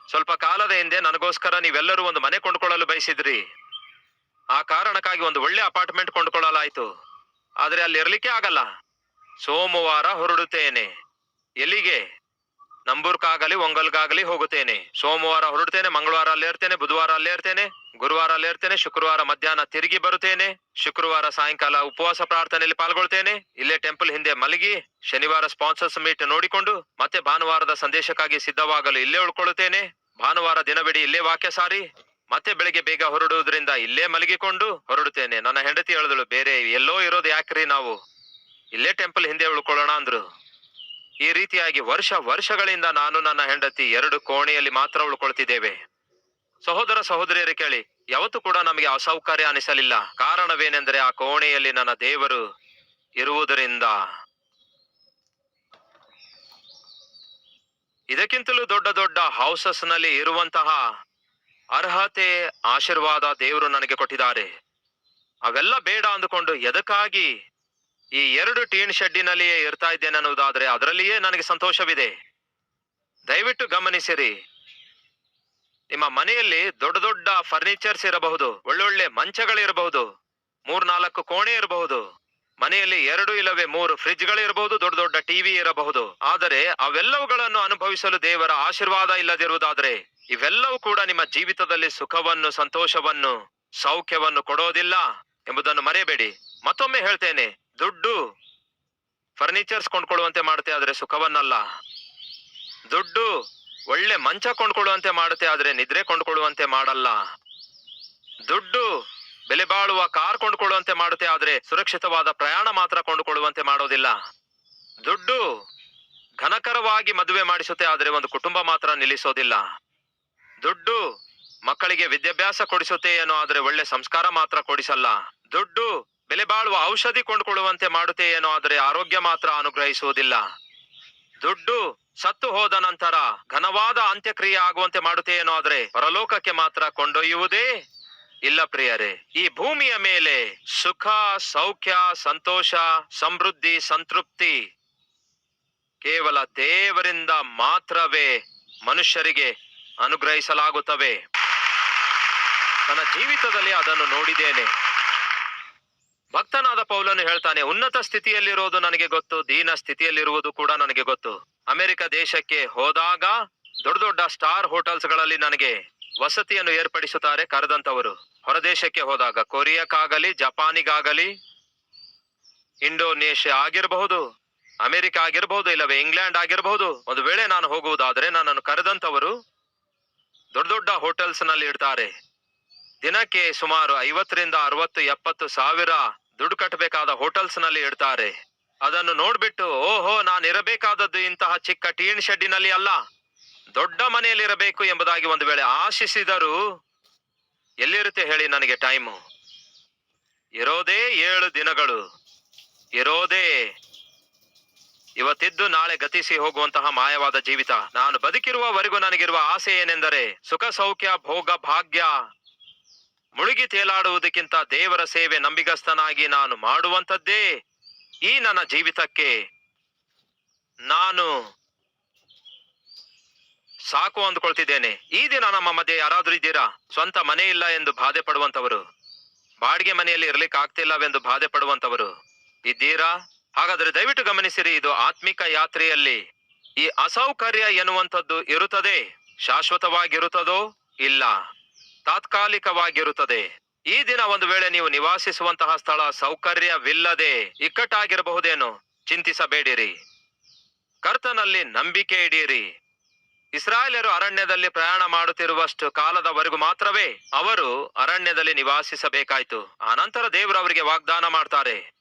ಸ್ವಲ್ಪ ಕಾಲದ ಹಿಂದೆ ನನಗೋಸ್ಕರ ನೀವೆಲ್ಲರೂ ಒಂದು ಮನೆ ಕೊಂಡುಕೊಳ್ಳಲು ಬಯಸಿದ್ರಿ. ಆ ಕಾರಣಕ್ಕಾಗಿ ಒಂದು ಒಳ್ಳೆ ಅಪಾರ್ಟ್ಮೆಂಟ್ ಕೊಂಡುಕೊಳ್ಳಲಾಯಿತು. ಆದ್ರೆ ಅಲ್ಲಿ ಇರ್ಲಿಕ್ಕೆ ಆಗಲ್ಲ. ಸೋಮವಾರ ಹೊರಡುತ್ತೇನೆ. ಎಲ್ಲಿಗೆ? ನಂಬೂರ್ಕಾಗಲಿ, ಒಂಗಲ್ಗಾಗಲಿ ಹೋಗುತ್ತೇನೆ. ಸೋಮವಾರ ಹೊರಡ್ತೇನೆ ಮಂಗಳವಾರ ಅಲ್ಲೇ ಇರ್ತೇನೆ ಬುಧವಾರ ಅಲ್ಲೇ ಇರ್ತೇನೆ ಗುರುವಾರ ಶುಕ್ರವಾರ ಮಧ್ಯಾಹ್ನ ತಿರುಗಿ ಬರುತ್ತೇನೆ, ಶುಕ್ರವಾರ ಸಾಯಂಕಾಲ ಉಪವಾಸ ಪ್ರಾರ್ಥನೆಯಲ್ಲಿ ಪಾಲ್ಗೊಳ್ತೇನೆ. ಇಲ್ಲೇ ಟೆಂಪಲ್ ಹಿಂದೆ ಮಲಗಿ, ಶನಿವಾರ ಸ್ಪಾನ್ಸರ್ಸ್ ಮೀಟ್ ನೋಡಿಕೊಂಡು, ಮತ್ತೆ ಭಾನುವಾರದ ಸಂದೇಶಕ್ಕಾಗಿ ಸಿದ್ಧವಾಗಲು ಇಲ್ಲೇ ಉಳ್ಕೊಳ್ಳುತ್ತೇನೆ. ಭಾನುವಾರ ದಿನವಿಡೀ ಇಲ್ಲೇ ವಾಕ್ಯ ಸಾರಿ, ಮತ್ತೆ ಬೆಳಿಗ್ಗೆ ಬೇಗ ಹೊರಡುವುದರಿಂದ ಇಲ್ಲೇ ಮಲಗಿಕೊಂಡು ಹೊರಡುತ್ತೇನೆ. ನನ್ನ ಹೆಂಡತಿ ಹೇಳಿದಳು, ಬೇರೆ ಎಲ್ಲೋ ಇರೋದು ಯಾಕ್ರಿ ನಾವು? ಇಲ್ಲೇ ಟೆಂಪಲ್ ಹಿಂದೆ ಉಳ್ಕೊಳ್ಳೋಣ ಅಂದ್ರು. ಈ ರೀತಿಯಾಗಿ ವರ್ಷ ವರ್ಷಗಳಿಂದ ನಾನು ನನ್ನ ಹೆಂಡತಿ ಎರಡು ಕೋಣೆಯಲ್ಲಿ ಮಾತ್ರ ಉಳ್ಕೊಳ್ತಿದ್ದೇವೆ. ಸಹೋದರ ಸಹೋದರಿಯರು ಕೇಳಿ, ಯಾವತ್ತೂ ಕೂಡ ನಮಗೆ ಅಸೌಕರ್ಯ ಅನಿಸಲಿಲ್ಲ. ಕಾರಣವೇನೆಂದರೆ ಆ ಕೋಣೆಯಲ್ಲಿ ನನ್ನ ದೇವರು ಇರುವುದರಿಂದ. ಇದಕ್ಕಿಂತಲೂ ದೊಡ್ಡ ದೊಡ್ಡ ಹೌಸಸ್ನಲ್ಲಿ ಇರುವಂತಹ ಅರ್ಹತೆ, ಆಶೀರ್ವಾದ ದೇವರು ನನಗೆ ಕೊಟ್ಟಿದ್ದಾರೆ. ಅವೆಲ್ಲ ಬೇಡ ಅಂದುಕೊಂಡು ಎದಕ್ಕಾಗಿ ಈ ಎರಡು ಟೀನ್ ಶೆಡ್ಡಿನಲ್ಲಿಯೇ ಇರ್ತಾ ಇದ್ದೇನೆ ಅನ್ನುವುದಾದ್ರೆ ಅದರಲ್ಲಿಯೇ ನನಗೆ ಸಂತೋಷವಿದೆ. ದಯವಿಟ್ಟು ಗಮನಿಸಿರಿ. ನಿಮ್ಮ ಮನೆಯಲ್ಲಿ ದೊಡ್ಡ ದೊಡ್ಡ ಫರ್ನಿಚರ್ಸ್ ಇರಬಹುದು, ಒಳ್ಳೊಳ್ಳೆ ಮಂಚಗಳಿರಬಹುದು, ಮೂರ್ನಾಲ್ಕು ಕೋಣೆ ಇರಬಹುದು, ಮನೆಯಲ್ಲಿ ಎರಡು ಇಲ್ಲವೇ ಮೂರು ಫ್ರಿಡ್ಜ್ಗಳಿರಬಹುದು ದೊಡ್ಡ ದೊಡ್ಡ ಟಿವಿ ಇರಬಹುದು. ಆದರೆ ಅವೆಲ್ಲವುಗಳನ್ನು ಅನುಭವಿಸಲು ದೇವರ ಆಶೀರ್ವಾದ ಇಲ್ಲದಿರುವುದಾದ್ರೆ, ಇವೆಲ್ಲವೂ ಕೂಡ ನಿಮ್ಮ ಜೀವಿತದಲ್ಲಿ ಸುಖವನ್ನು, ಸಂತೋಷವನ್ನು, ಸೌಖ್ಯವನ್ನು ಕೊಡೋದಿಲ್ಲ ಎಂಬುದನ್ನು ಮರೆಯಬೇಡಿ. ಮತ್ತೊಮ್ಮೆ ಹೇಳ್ತೇನೆ ದುಡ್ಡು ಫರ್ನಿಚರ್ಸ್ ಕೊಂಡ್ಕೊಳ್ಳುವಂತೆ ಮಾಡುತ್ತೆ ಆದರೆ ಸುಖವನ್ನಲ್ಲ. ದುಡ್ಡು ಒಳ್ಳೆ ಮಂಚ ಕೊಂಡ್ಕೊಳ್ಳುವಂತೆ ಮಾಡುತ್ತೆ ಆದರೆ ನಿದ್ರೆ ಕೊಂಡ್ಕೊಳ್ಳುವಂತೆ ಮಾಡಲ್ಲ. ದುಡ್ಡು ಬೆಲೆ ಬಾಳುವ ಕಾರ್ ಕೊಂಡ್ಕೊಳ್ಳುವಂತೆ ಮಾಡುತ್ತೆ ಆದರೆ ಸುರಕ್ಷಿತವಾದ ಪ್ರಯಾಣ ಮಾತ್ರ ಕೊಂಡುಕೊಳ್ಳುವಂತೆ ಮಾಡೋದಿಲ್ಲ. ದುಡ್ಡು ಘನಕರವಾಗಿ ಮದುವೆ ಮಾಡಿಸುತ್ತೆ ಆದರೆ ಒಂದು ಕುಟುಂಬ ಮಾತ್ರ ನಿಲ್ಲಿಸೋದಿಲ್ಲ. ದುಡ್ಡು ಮಕ್ಕಳಿಗೆ ವಿದ್ಯಾಭ್ಯಾಸ ಕೊಡಿಸುತ್ತೆ ಏನೋ ಆದರೆ ಒಳ್ಳೆ ಸಂಸ್ಕಾರ ಮಾತ್ರ ಕೊಡಿಸಲ್ಲ. ದುಡ್ಡು ಬೆಲೆ ಬಾಳುವ ಔಷಧಿ ಕೊಂಡುಕೊಳ್ಳುವಂತೆ ಮಾಡುತ್ತೆ ಏನೋ ಆದರೆ ಆರೋಗ್ಯ ಮಾತ್ರ ಅನುಗ್ರಹಿಸುವುದಿಲ್ಲ. ದುಡ್ಡು ಸತ್ತು ಹೋದ ನಂತರ ಘನವಾದ ಅಂತ್ಯಕ್ರಿಯೆ ಆಗುವಂತೆ ಮಾಡುತ್ತೆ ಏನೋ ಆದರೆ ಪರಲೋಕಕ್ಕೆ ಮಾತ್ರ ಕೊಂಡೊಯ್ಯುವುದೇ ಇಲ್ಲ ಪ್ರಿಯರೇ. ಈ ಭೂಮಿಯ ಮೇಲೆ ಸುಖ, ಸೌಖ್ಯ, ಸಂತೋಷ, ಸಮೃದ್ಧಿ, ಸಂತೃಪ್ತಿ ಕೇವಲ ದೇವರಿಂದ ಮಾತ್ರವೇ ಮನುಷ್ಯರಿಗೆ ಅನುಗ್ರಹಿಸಲಾಗುತ್ತವೆ. ನನ್ನ ಜೀವಿತದಲ್ಲಿ ಅದನ್ನು ನೋಡಿದ್ದೇನೆ. ಭಕ್ತನಾದ ಪೌಲನು ಹೇಳ್ತಾನೆ, ಉನ್ನತ ಸ್ಥಿತಿಯಲ್ಲಿರೋದು ನನಗೆ ಗೊತ್ತು, ದೀನ ಸ್ಥಿತಿಯಲ್ಲಿರುವುದು ಕೂಡ ನನಗೆ ಗೊತ್ತು. ಅಮೆರಿಕ ದೇಶಕ್ಕೆ ಹೋದಾಗ ದೊಡ್ಡ ದೊಡ್ಡ ಸ್ಟಾರ್ ಹೋಟೆಲ್ಸ್ಗಳಲ್ಲಿ ನನಗೆ ವಸತಿಯನ್ನು ಏರ್ಪಡಿಸುತ್ತಾರೆ ಕರೆದಂತವರು ಹೊರದೇಶಕ್ಕೆ ಹೋದಾಗ ಕೊರಿಯಾಕ್ಕಾಗಲಿ ಜಪಾನಿಗಾಗಲಿ, ಇಂಡೋನೇಷ್ಯಾ ಆಗಿರಬಹುದು, ಅಮೆರಿಕ ಆಗಿರಬಹುದು, ಇಲ್ಲವೇ ಇಂಗ್ಲೆಂಡ್ ಆಗಿರಬಹುದು, ಒಂದು ವೇಳೆ ನಾನು ಹೋಗುವುದಾದರೆ ನನ್ನನ್ನು ಕರೆದಂತವರು ದೊಡ್ಡ ದೊಡ್ಡ ಹೋಟೆಲ್ಸ್ನಲ್ಲಿ ಇಡ್ತಾರೆ. ದಿನಕ್ಕೆ ಸುಮಾರು ಐವತ್ತರಿಂದ ಅರವತ್ತು ಎಪ್ಪತ್ತು ಸಾವಿರ ದುಡ್ಡು ಕಟ್ಟಬೇಕಾದ ಹೋಟೆಲ್ಸ್ನಲ್ಲಿ ಇಡ್ತಾರೆ. ಅದನ್ನು ನೋಡ್ಬಿಟ್ಟು, ಓಹೋ ನಾನು ಇರಬೇಕಾದದ್ದು ಇಂತಹ ಚಿಕ್ಕ ಟೀನ್ ಶೆಡ್ಡಿನಲ್ಲಿ ಅಲ್ಲ. ದೊಡ್ಡ ಮನೆಯಲ್ಲಿ ಇರಬೇಕು ಎಂಬುದಾಗಿ ಒಂದು ವೇಳೆ ಆಶಿಸಿದರೂ, ಎಲ್ಲಿರುತ್ತೆ ಹೇಳಿ ನನಗೆ ಟೈಮು? ಇರೋದೇ ಏಳು ದಿನಗಳು. ಇರೋದೇ. ಇವತ್ತಿದ್ದು ನಾಳೆ ಗತಿಸಿ ಹೋಗುವಂತಹ ಮಾಯವಾದ ಜೀವಿತ. ನಾನು ಬದುಕಿರುವವರೆಗೂ ನನಗಿರುವ ಆಸೆ ಏನೆಂದರೆ ಸುಖ, ಸೌಖ್ಯ, ಭೋಗ, ಭಾಗ್ಯ. ಮುಳುಗಿ ತೇಲಾಡುವುದಕ್ಕಿಂತ ದೇವರ ಸೇವೆ ನಂಬಿಗಸ್ತನಾಗಿ ನಾನು ಮಾಡುವಂಥದ್ದೇ ಈ ನನ್ನ ಜೀವಿತಕ್ಕೆ. ನಾನು ಸಾಕು ಅಂದ್ಕೊಳ್ತಿದ್ದೇನೆ. ಈ ದಿನ ನಮ್ಮ ಮಧ್ಯೆ ಯಾರಾದ್ರೂ ಇದ್ದೀರಾ? ಸ್ವಂತ ಮನೆ ಇಲ್ಲ ಎಂದು ಬಾಧೆ ಪಡುವಂತವರು ಬಾಡಿಗೆ ಮನೆಯಲ್ಲಿ ಇರ್ಲಿಕ್ಕೆ ಆಗ್ತಿಲ್ಲವೆಂದು ಬಾಧೆ ಪಡುವಂತವರು ಇದ್ದೀರಾ? ಹಾಗಾದ್ರೆ ದಯವಿಟ್ಟು ಗಮನಿಸಿರಿ, ಇದು ಆತ್ಮಿಕ ಯಾತ್ರೆಯಲ್ಲಿ ಈ ಅಸೌಕರ್ಯ ಎನ್ನುವಂಥದ್ದು ಇರುತ್ತದೆ. ಶಾಶ್ವತವಾಗಿರುತ್ತದೋ? ಇಲ್ಲ. ತಾತ್ಕಾಲಿಕವಾಗಿರುತ್ತದೆ. ಈ ದಿನ ಒಂದು ವೇಳೆ ನೀವು ನಿವಾಸಿಸುವಂತಹ ಸ್ಥಳ ಸೌಕರ್ಯವಿಲ್ಲದೆ ಇಕ್ಕಟ್ಟಾಗಿರಬಹುದೇನೋ ಚಿಂತಿಸಬೇಡಿರಿ. ಕರ್ತನಲ್ಲಿ ನಂಬಿಕೆ ಇಡೀರಿ. ಇಸ್ರಾಯೇಲರು ಅರಣ್ಯದಲ್ಲಿ ಪ್ರಯಾಣ ಮಾಡುತ್ತಿರುವಷ್ಟು ಕಾಲದವರೆಗೂ ಮಾತ್ರವೇ ಅವರು ಅರಣ್ಯದಲ್ಲಿ ನಿವಾಸಿಸಬೇಕಾಯ್ತು. ಆನಂತರ ದೇವರು ಅವರಿಗೆ ವಾಗ್ದಾನ ಮಾಡ್ತಾರೆ.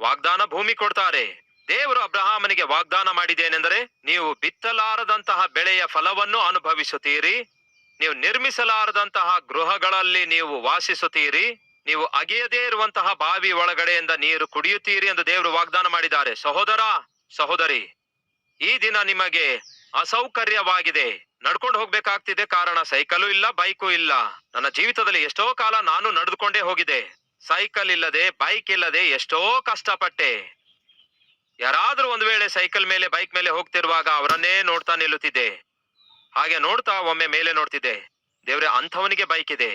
ವಾಗ್ದಾನ ಭೂಮಿ ಕೊಡ್ತಾರೆ. ದೇವರು ಅಬ್ರಹಾಮನಿಗೆ ವಾಗ್ದಾನ ಮಾಡಿದೇನೆಂದರೆ ನೀವು ಬಿತ್ತಲಾರದಂತಹ ಬೆಳೆಯ ಫಲವನ್ನು ಅನುಭವಿಸುತ್ತೀರಿ. ನೀವು ನಿರ್ಮಿಸಲಾರದಂತಹ ಗೃಹಗಳಲ್ಲಿ ನೀವು ವಾಸಿಸುತ್ತೀರಿ, ನೀವು ಅಗೆಯದೇ ಇರುವಂತಹ ಬಾವಿ ಒಳಗಡೆಯಿಂದ ನೀರು ಕುಡಿಯುತ್ತೀರಿ ಎಂದು ದೇವರು ವಾಗ್ದಾನ ಮಾಡಿದ್ದಾರೆ. ಸಹೋದರ, ಸಹೋದರಿ, ಈ ದಿನ ನಿಮಗೆ ಅಸೌಕರ್ಯವಾಗಿದೆ. ನಡ್ಕೊಂಡು ಹೋಗ್ಬೇಕಾಗ್ತಿದೆ. ಕಾರಣ, ಸೈಕಲು ಇಲ್ಲ, ಬೈಕು ಇಲ್ಲ. ನನ್ನ ಜೀವಿತದಲ್ಲಿ ಎಷ್ಟೋ ಕಾಲ ನಾನು ನಡೆದುಕೊಂಡೇ ಹೋಗಿದೆ. ಸೈಕಲ್ ಇಲ್ಲದೆ, ಬೈಕ್ ಇಲ್ಲದೆ ಎಷ್ಟೋ ಕಷ್ಟಪಟ್ಟೆ. ಯಾರಾದ್ರೂ ಒಂದು ವೇಳೆ ಸೈಕಲ್ ಮೇಲೆ, ಬೈಕ್ ಮೇಲೆ ಹೋಗ್ತಿರುವಾಗ ಅವರನ್ನೇ ನೋಡ್ತಾ ನಿಲ್ಲುತ್ತಿದ್ದೆ. ಹಾಗೆ ನೋಡ್ತಾ ಒಮ್ಮೆ ಮೇಲೆ ನೋಡ್ತಿದ್ದೆ, ದೇವ್ರೆ ಅಂಥವನಿಗೆ ಬೈಕ್ ಇದೆ.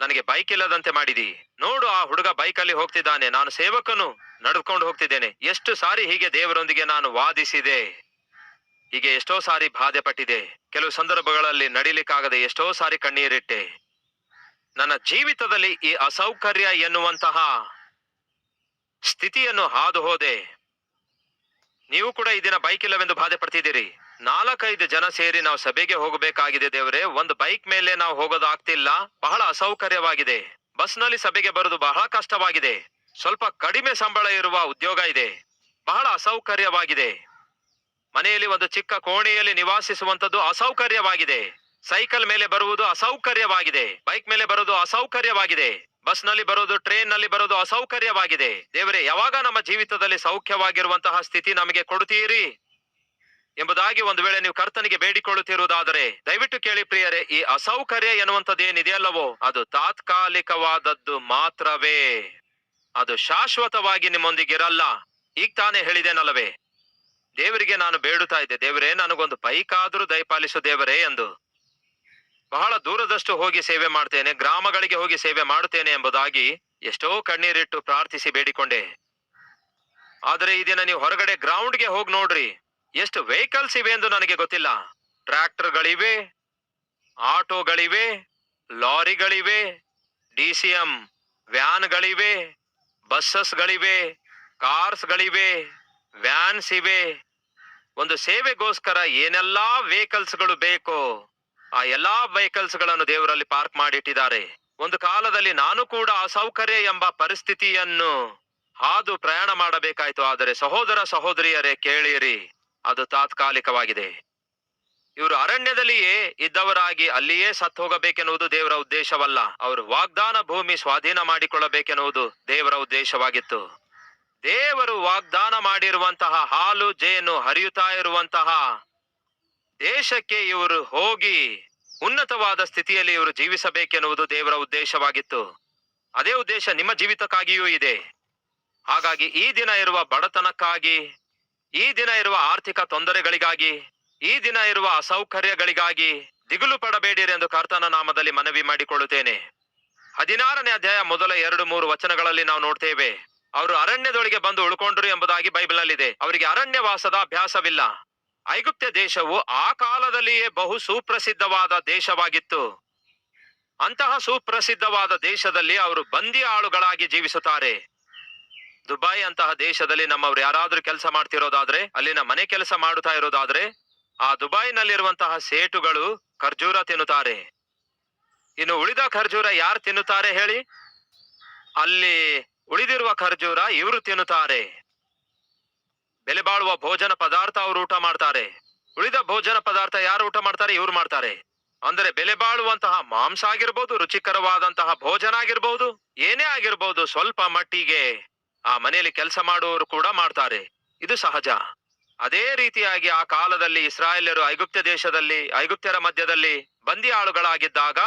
ನನಗೆ ಬೈಕ್ ಇಲ್ಲದಂತೆ ಮಾಡಿದಿ. ನೋಡು ಆ ಹುಡುಗ ಬೈಕಲ್ಲಿ ಹೋಗ್ತಿದ್ದಾನೆ, ನಾನು ಸೇವಕನು ನಡೆದುಕೊಂಡು ಹೋಗ್ತಿದ್ದೇನೆ. ಎಷ್ಟು ಸಾರಿ ಹೀಗೆ ದೇವರೊಂದಿಗೆ ನಾನು ವಾದಿಸಿದೆ. ಹೀಗೆ ಎಷ್ಟೋ ಸಾರಿ ಬಾಧೆ ಪಟ್ಟಿದೆ. ಕೆಲವು ಸಂದರ್ಭಗಳಲ್ಲಿ ನಡಿಲಿಕ್ಕಾಗದೆ ಎಷ್ಟೋ ಸಾರಿ ಕಣ್ಣೀರಿಟ್ಟೆ. ನನ್ನ ಜೀವಿತದಲ್ಲಿ ಈ ಅಸೌಕರ್ಯ ಎನ್ನುವಂತಹ ಸ್ಥಿತಿಯನ್ನು ಹಾದು ಹೋದೆ. ನೀವು ಕೂಡ ಈ ದಿನ ಬೈಕ್ ಇಲ್ಲವೆಂದು ಬಾಧೆ ಪಡ್ತಿದ್ದೀರಿ. ನಾಲ್ಕೈದು ಜನ ಸೇರಿ ನಾವು ಸಭೆಗೆ ಹೋಗಬೇಕಾಗಿದೆ ದೇವರೇ. ಒಂದು ಬೈಕ್ ಮೇಲೆ ನಾವು ಹೋಗೋದಾಗ್ತಿಲ್ಲ. ಬಹಳ ಅಸೌಕರ್ಯವಾಗಿದೆ. ಬಸ್ನಲ್ಲಿ ಸಭೆಗೆ ಬರೋದು ಬಹಳ ಕಷ್ಟವಾಗಿದೆ. ಸ್ವಲ್ಪ ಕಡಿಮೆ ಸಂಬಳ ಇರುವ ಉದ್ಯೋಗ ಇದೆ. ಬಹಳ ಅಸೌಕರ್ಯವಾಗಿದೆ. ಮನೆಯಲ್ಲಿ ಒಂದು ಚಿಕ್ಕ ಕೋಣೆಯಲ್ಲಿ ನಿವಾಸಿಸುವಂತದ್ದು ಅಸೌಕರ್ಯವಾಗಿದೆ. ಸೈಕಲ್ ಮೇಲೆ ಬರುವುದು ಅಸೌಕರ್ಯವಾಗಿದೆ. ಬೈಕ್ ಮೇಲೆ ಬರೋದು ಅಸೌಕರ್ಯವಾಗಿದೆ. ಬಸ್ನಲ್ಲಿ ಬರೋದು ಟ್ರೈನ್ನಲ್ಲಿ ಬರೋದು ಅಸೌಕರ್ಯವಾಗಿದೆ. ದೇವರೇ, ಯಾವಾಗ ನಮ್ಮ ಜೀವಿತದಲ್ಲಿ ಸೌಖ್ಯವಾಗಿರುವಂತಹ ಸ್ಥಿತಿ ನಮಗೆ ಕೊಡುತ್ತೀರಿ? ಎಂಬುದಾಗಿ ಒಂದು ವೇಳೆ ನೀವು ಕರ್ತನಿಗೆ ಬೇಡಿಕೊಳ್ಳುತ್ತಿರುವುದಾದರೆ, ದಯವಿಟ್ಟು ಕೇಳಿ ಪ್ರಿಯರೇ, ಈ ಅಸೌಕರ್ಯ ಎನ್ನುವಂಥದ್ದು ಏನಿದೆಯಲ್ಲವೋ ಅದು ತಾತ್ಕಾಲಿಕವಾದದ್ದು ಮಾತ್ರವೇ. ಅದು ಶಾಶ್ವತವಾಗಿ ನಿಮ್ಮೊಂದಿಗಿರಲ್ಲ. ಈಗ ತಾನೇ ಹೇಳಿದೆನಲ್ಲವೇ? ದೇವರಿಗೆ ನಾನು ಬೇಡುತ್ತಾ ಇದ್ದೆ. ದೇವರೇ, ನನಗೊಂದು ಪೈಕಾದರೂ ದಯಪಾಲಿಸು ದೇವರೇ ಎಂದು. ಬಹಳ ದೂರದಷ್ಟು ಹೋಗಿ ಸೇವೆ ಮಾಡ್ತೇನೆ, ಗ್ರಾಮಗಳಿಗೆ ಹೋಗಿ ಸೇವೆ ಮಾಡುತ್ತೇನೆ ಎಂಬುದಾಗಿ ಎಷ್ಟೋ ಕಣ್ಣೀರಿಟ್ಟು ಪ್ರಾರ್ಥಿಸಿ ಬೇಡಿಕೊಂಡೆ. ಆದರೆ ಈ ದಿನ ನೀವು ಹೊರಗಡೆ ಗ್ರೌಂಡ್ಗೆ ಹೋಗಿ ನೋಡ್ರಿ. ಎಷ್ಟು ವೆಹಿಕಲ್ಸ್ ಇವೆ ಎಂದು ನನಗೆ ಗೊತ್ತಿಲ್ಲ. ಟ್ರ್ಯಾಕ್ಟರ್ಗಳಿವೆ, ಆಟೋಗಳಿವೆ, ಲಾರಿಗಳಿವೆ, ಡಿ ಸಿ ಎಂ ವ್ಯಾನ್ಗಳಿವೆ, ಬಸ್ಸಸ್ಗಳಿವೆ, ಕಾರ್ಸ್ಗಳಿವೆ, ವ್ಯಾನ್ಸ್ ಇವೆ. ಒಂದು ಸೇವೆಗೋಸ್ಕರ ಏನೆಲ್ಲಾ ವೆಹಿಕಲ್ಸ್ಗಳು ಬೇಕೋ ಆ ಎಲ್ಲಾ ವೆಹಿಕಲ್ಸ್ಗಳನ್ನು ದೇವರಲ್ಲಿ ಪಾರ್ಕ್ ಮಾಡಿಟ್ಟಿದ್ದಾರೆ. ಒಂದು ಕಾಲದಲ್ಲಿ ನಾನು ಕೂಡ ಅಸೌಕರ್ಯ ಎಂಬ ಪರಿಸ್ಥಿತಿಯನ್ನು ಹಾದು ಪ್ರಯಾಣ ಮಾಡಬೇಕಾಯ್ತು. ಆದರೆ ಸಹೋದರ ಸಹೋದರಿಯರೇ ಕೇಳಿರಿ. ಅದು ತಾತ್ಕಾಲಿಕವಾಗಿದೆ. ಇವರು ಅರಣ್ಯದಲ್ಲಿಯೇ ಇದ್ದವರಾಗಿ ಅಲ್ಲಿಯೇ ಸತ್ತು ಹೋಗಬೇಕೆನ್ನುವುದು ದೇವರ ಉದ್ದೇಶವಲ್ಲ. ಅವರು ವಾಗ್ದಾನ ಭೂಮಿ ಸ್ವಾಧೀನ ಮಾಡಿಕೊಳ್ಳಬೇಕೆನ್ನುವುದು ದೇವರ ಉದ್ದೇಶವಾಗಿತ್ತು. ದೇವರು ವಾಗ್ದಾನ ಮಾಡಿರುವಂತಹ ಹಾಲು, ಜೇನು ಹರಿಯುತ್ತಾ ಇರುವಂತಹ ದೇಶಕ್ಕೆ ಇವರು ಹೋಗಿ ಉನ್ನತವಾದ ಸ್ಥಿತಿಯಲ್ಲಿ ಇವರು ಜೀವಿಸಬೇಕೆನ್ನುವುದು ದೇವರ ಉದ್ದೇಶವಾಗಿತ್ತು. ಅದೇ ಉದ್ದೇಶ ನಿಮ್ಮ ಜೀವಿತಕ್ಕಾಗಿಯೂ ಇದೆ. ಹಾಗಾಗಿ ಈ ದಿನ ಇರುವ ಬಡತನಕ್ಕಾಗಿ ಈ ದಿನ ಇರುವ ಆರ್ಥಿಕ ತೊಂದರೆಗಳಿಗಾಗಿ, ಈ ದಿನ ಇರುವ ಅಸೌಕರ್ಯಗಳಿಗಾಗಿ ದಿಗುಲು ಪಡಬೇಡಿರಿ ಎಂದು ಕರ್ತನ ನಾಮದಲ್ಲಿ ಮನವಿ ಮಾಡಿಕೊಳ್ಳುತ್ತೇನೆ. ಹದಿನಾರನೇ ಅಧ್ಯಾಯ ಮೊದಲ ಎರಡು ಮೂರು ವಚನಗಳಲ್ಲಿ ನಾವು ನೋಡ್ತೇವೆ, ಅವರು ಅರಣ್ಯದೊಳಗೆ ಬಂದು ಉಳ್ಕೊಂಡ್ರು ಎಂಬುದಾಗಿ ಬೈಬಲ್ನಲ್ಲಿದೆ ಅವರಿಗೆ ಅರಣ್ಯವಾಸದ ಅಭ್ಯಾಸವಿಲ್ಲ. ಐಗುಪ್ತ ದೇಶವು ಆ ಕಾಲದಲ್ಲಿಯೇ ಬಹು ಸುಪ್ರಸಿದ್ಧವಾದ ದೇಶವಾಗಿತ್ತು. ಅಂತಹ ಸುಪ್ರಸಿದ್ಧವಾದ ದೇಶದಲ್ಲಿ ಅವರು ಬಂದಿ ಆಳುಗಳಾಗಿ ಜೀವಿಸುತ್ತಾರೆ. ದುಬೈ ಅಂತಹ ದೇಶದಲ್ಲಿ ನಮ್ಮವ್ರು ಯಾರಾದ್ರೂ ಕೆಲಸ ಮಾಡ್ತಿರೋದಾದ್ರೆ, ಅಲ್ಲಿನ ಮನೆ ಕೆಲಸ ಮಾಡುತ್ತಾ ಇರೋದಾದ್ರೆ, ಆ ದುಬೈನಲ್ಲಿರುವಂತಹ ಸೇಟುಗಳು ಖರ್ಜೂರ ತಿನ್ನುತ್ತಾರೆ. ಇನ್ನು ಉಳಿದ ಖರ್ಜೂರ ಯಾರು ತಿನ್ನುತ್ತಾರೆ ಹೇಳಿ? ಅಲ್ಲಿ ಉಳಿದಿರುವ ಖರ್ಜೂರ ಇವರು ತಿನ್ನುತ್ತಾರೆ. ಬೆಲೆ ಬಾಳುವ ಭೋಜನ ಪದಾರ್ಥ ಅವರು ಊಟ ಮಾಡ್ತಾರೆ. ಉಳಿದ ಭೋಜನ ಪದಾರ್ಥ ಯಾರು ಊಟ ಮಾಡ್ತಾರೆ? ಇವ್ರು ಮಾಡ್ತಾರೆ. ಅಂದ್ರೆ ಬೆಲೆ ಬಾಳುವಂತಹ ಮಾಂಸ ಆಗಿರ್ಬೋದು, ರುಚಿಕರವಾದಂತಹ ಭೋಜನ ಆಗಿರ್ಬಹುದು ಏನೇ ಆಗಿರ್ಬೋದು, ಸ್ವಲ್ಪ ಮಟ್ಟಿಗೆ. ಆ ಮನೆಯಲ್ಲಿ ಕೆಲಸ ಮಾಡುವವರು ಕೂಡ ಮಾಡ್ತಾರೆ. ಇದು ಸಹಜ. ಅದೇ ರೀತಿಯಾಗಿ ಆ ಕಾಲದಲ್ಲಿ ಇಸ್ರಾಯೇಲರು ಐಗುಪ್ತ ದೇಶದಲ್ಲಿ ಐಗುಪ್ತರ ಮಧ್ಯದಲ್ಲಿ ಬಂದಿ ಆಳುಗಳಾಗಿದ್ದಾಗ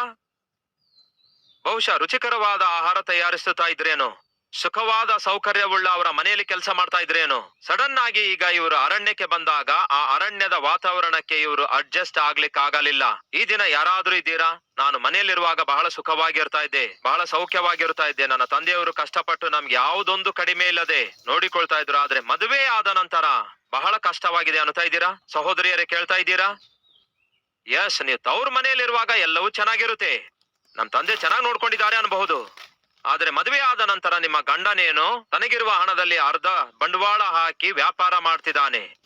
ಬಹುಶಃ ರುಚಿಕರವಾದ ಆಹಾರ ತಯಾರಿಸುತ್ತಾ ಇದ್ರೇನೋ? ಸುಖವಾದ ಸೌಕರ್ಯವುಳ್ಳ ಅವರ ಮನೆಯಲ್ಲಿ ಕೆಲಸ ಮಾಡ್ತಾ ಇದ್ರೇನು? ಸಡನ್ ಆಗಿ ಈಗ ಇವರು ಅರಣ್ಯಕ್ಕೆ ಬಂದಾಗ ಆ ಅರಣ್ಯದ ವಾತಾವರಣಕ್ಕೆ ಇವರು ಅಡ್ಜಸ್ಟ್ ಆಗ್ಲಿಕ್ಕೆ ಆಗಲಿಲ್ಲ ಈ ದಿನ ಯಾರಾದ್ರೂ ಇದ್ದೀರಾ? ನಾನು ಮನೆಯಲ್ಲಿರುವಾಗ ಬಹಳ ಸುಖವಾಗಿರ್ತಾ ಇದ್ದೆ, ಬಹಳ ಸೌಖ್ಯವಾಗಿರ್ತಾ ಇದ್ದೆ. ನನ್ನ ತಂದೆಯವರು ಕಷ್ಟಪಟ್ಟು ನಮ್ಗೆ ಯಾವುದೊಂದು ಕಡಿಮೆ ಇಲ್ಲದೆ ನೋಡಿಕೊಳ್ತಾ ಇದ್ರು. ಆದ್ರೆ ಮದುವೆ ಆದ ನಂತರ ಬಹಳ ಕಷ್ಟವಾಗಿದೆ ಅನ್ತಾ ಇದ್ದೀರಾ? ಸಹೋದರಿಯರೇ ಕೇಳ್ತಾ ಇದ್ದೀರಾ? ಯಸ್ ನೀವು ತವ್ರ ಮನೆಯಲ್ಲಿರುವಾಗ ಎಲ್ಲವೂ ಚೆನ್ನಾಗಿರುತ್ತೆ. ನಮ್ ತಂದೆ ಚೆನ್ನಾಗಿ ನೋಡ್ಕೊಂಡಿದ್ದಾರೆ ಅನ್ಬಹುದು. ಆದ್ರೆ ಮದುವೆಯಾದ ನಂತರ ನಿಮ್ಮ ಗಂಡನೇನು? ತನಗಿರುವ ಹಣದಲ್ಲಿ ಅರ್ಧ ಬಂಡವಾಳ ಹಾಕಿ ವ್ಯಾಪಾರ ಮಾಡ್ತಿದ್ದಾನೆ.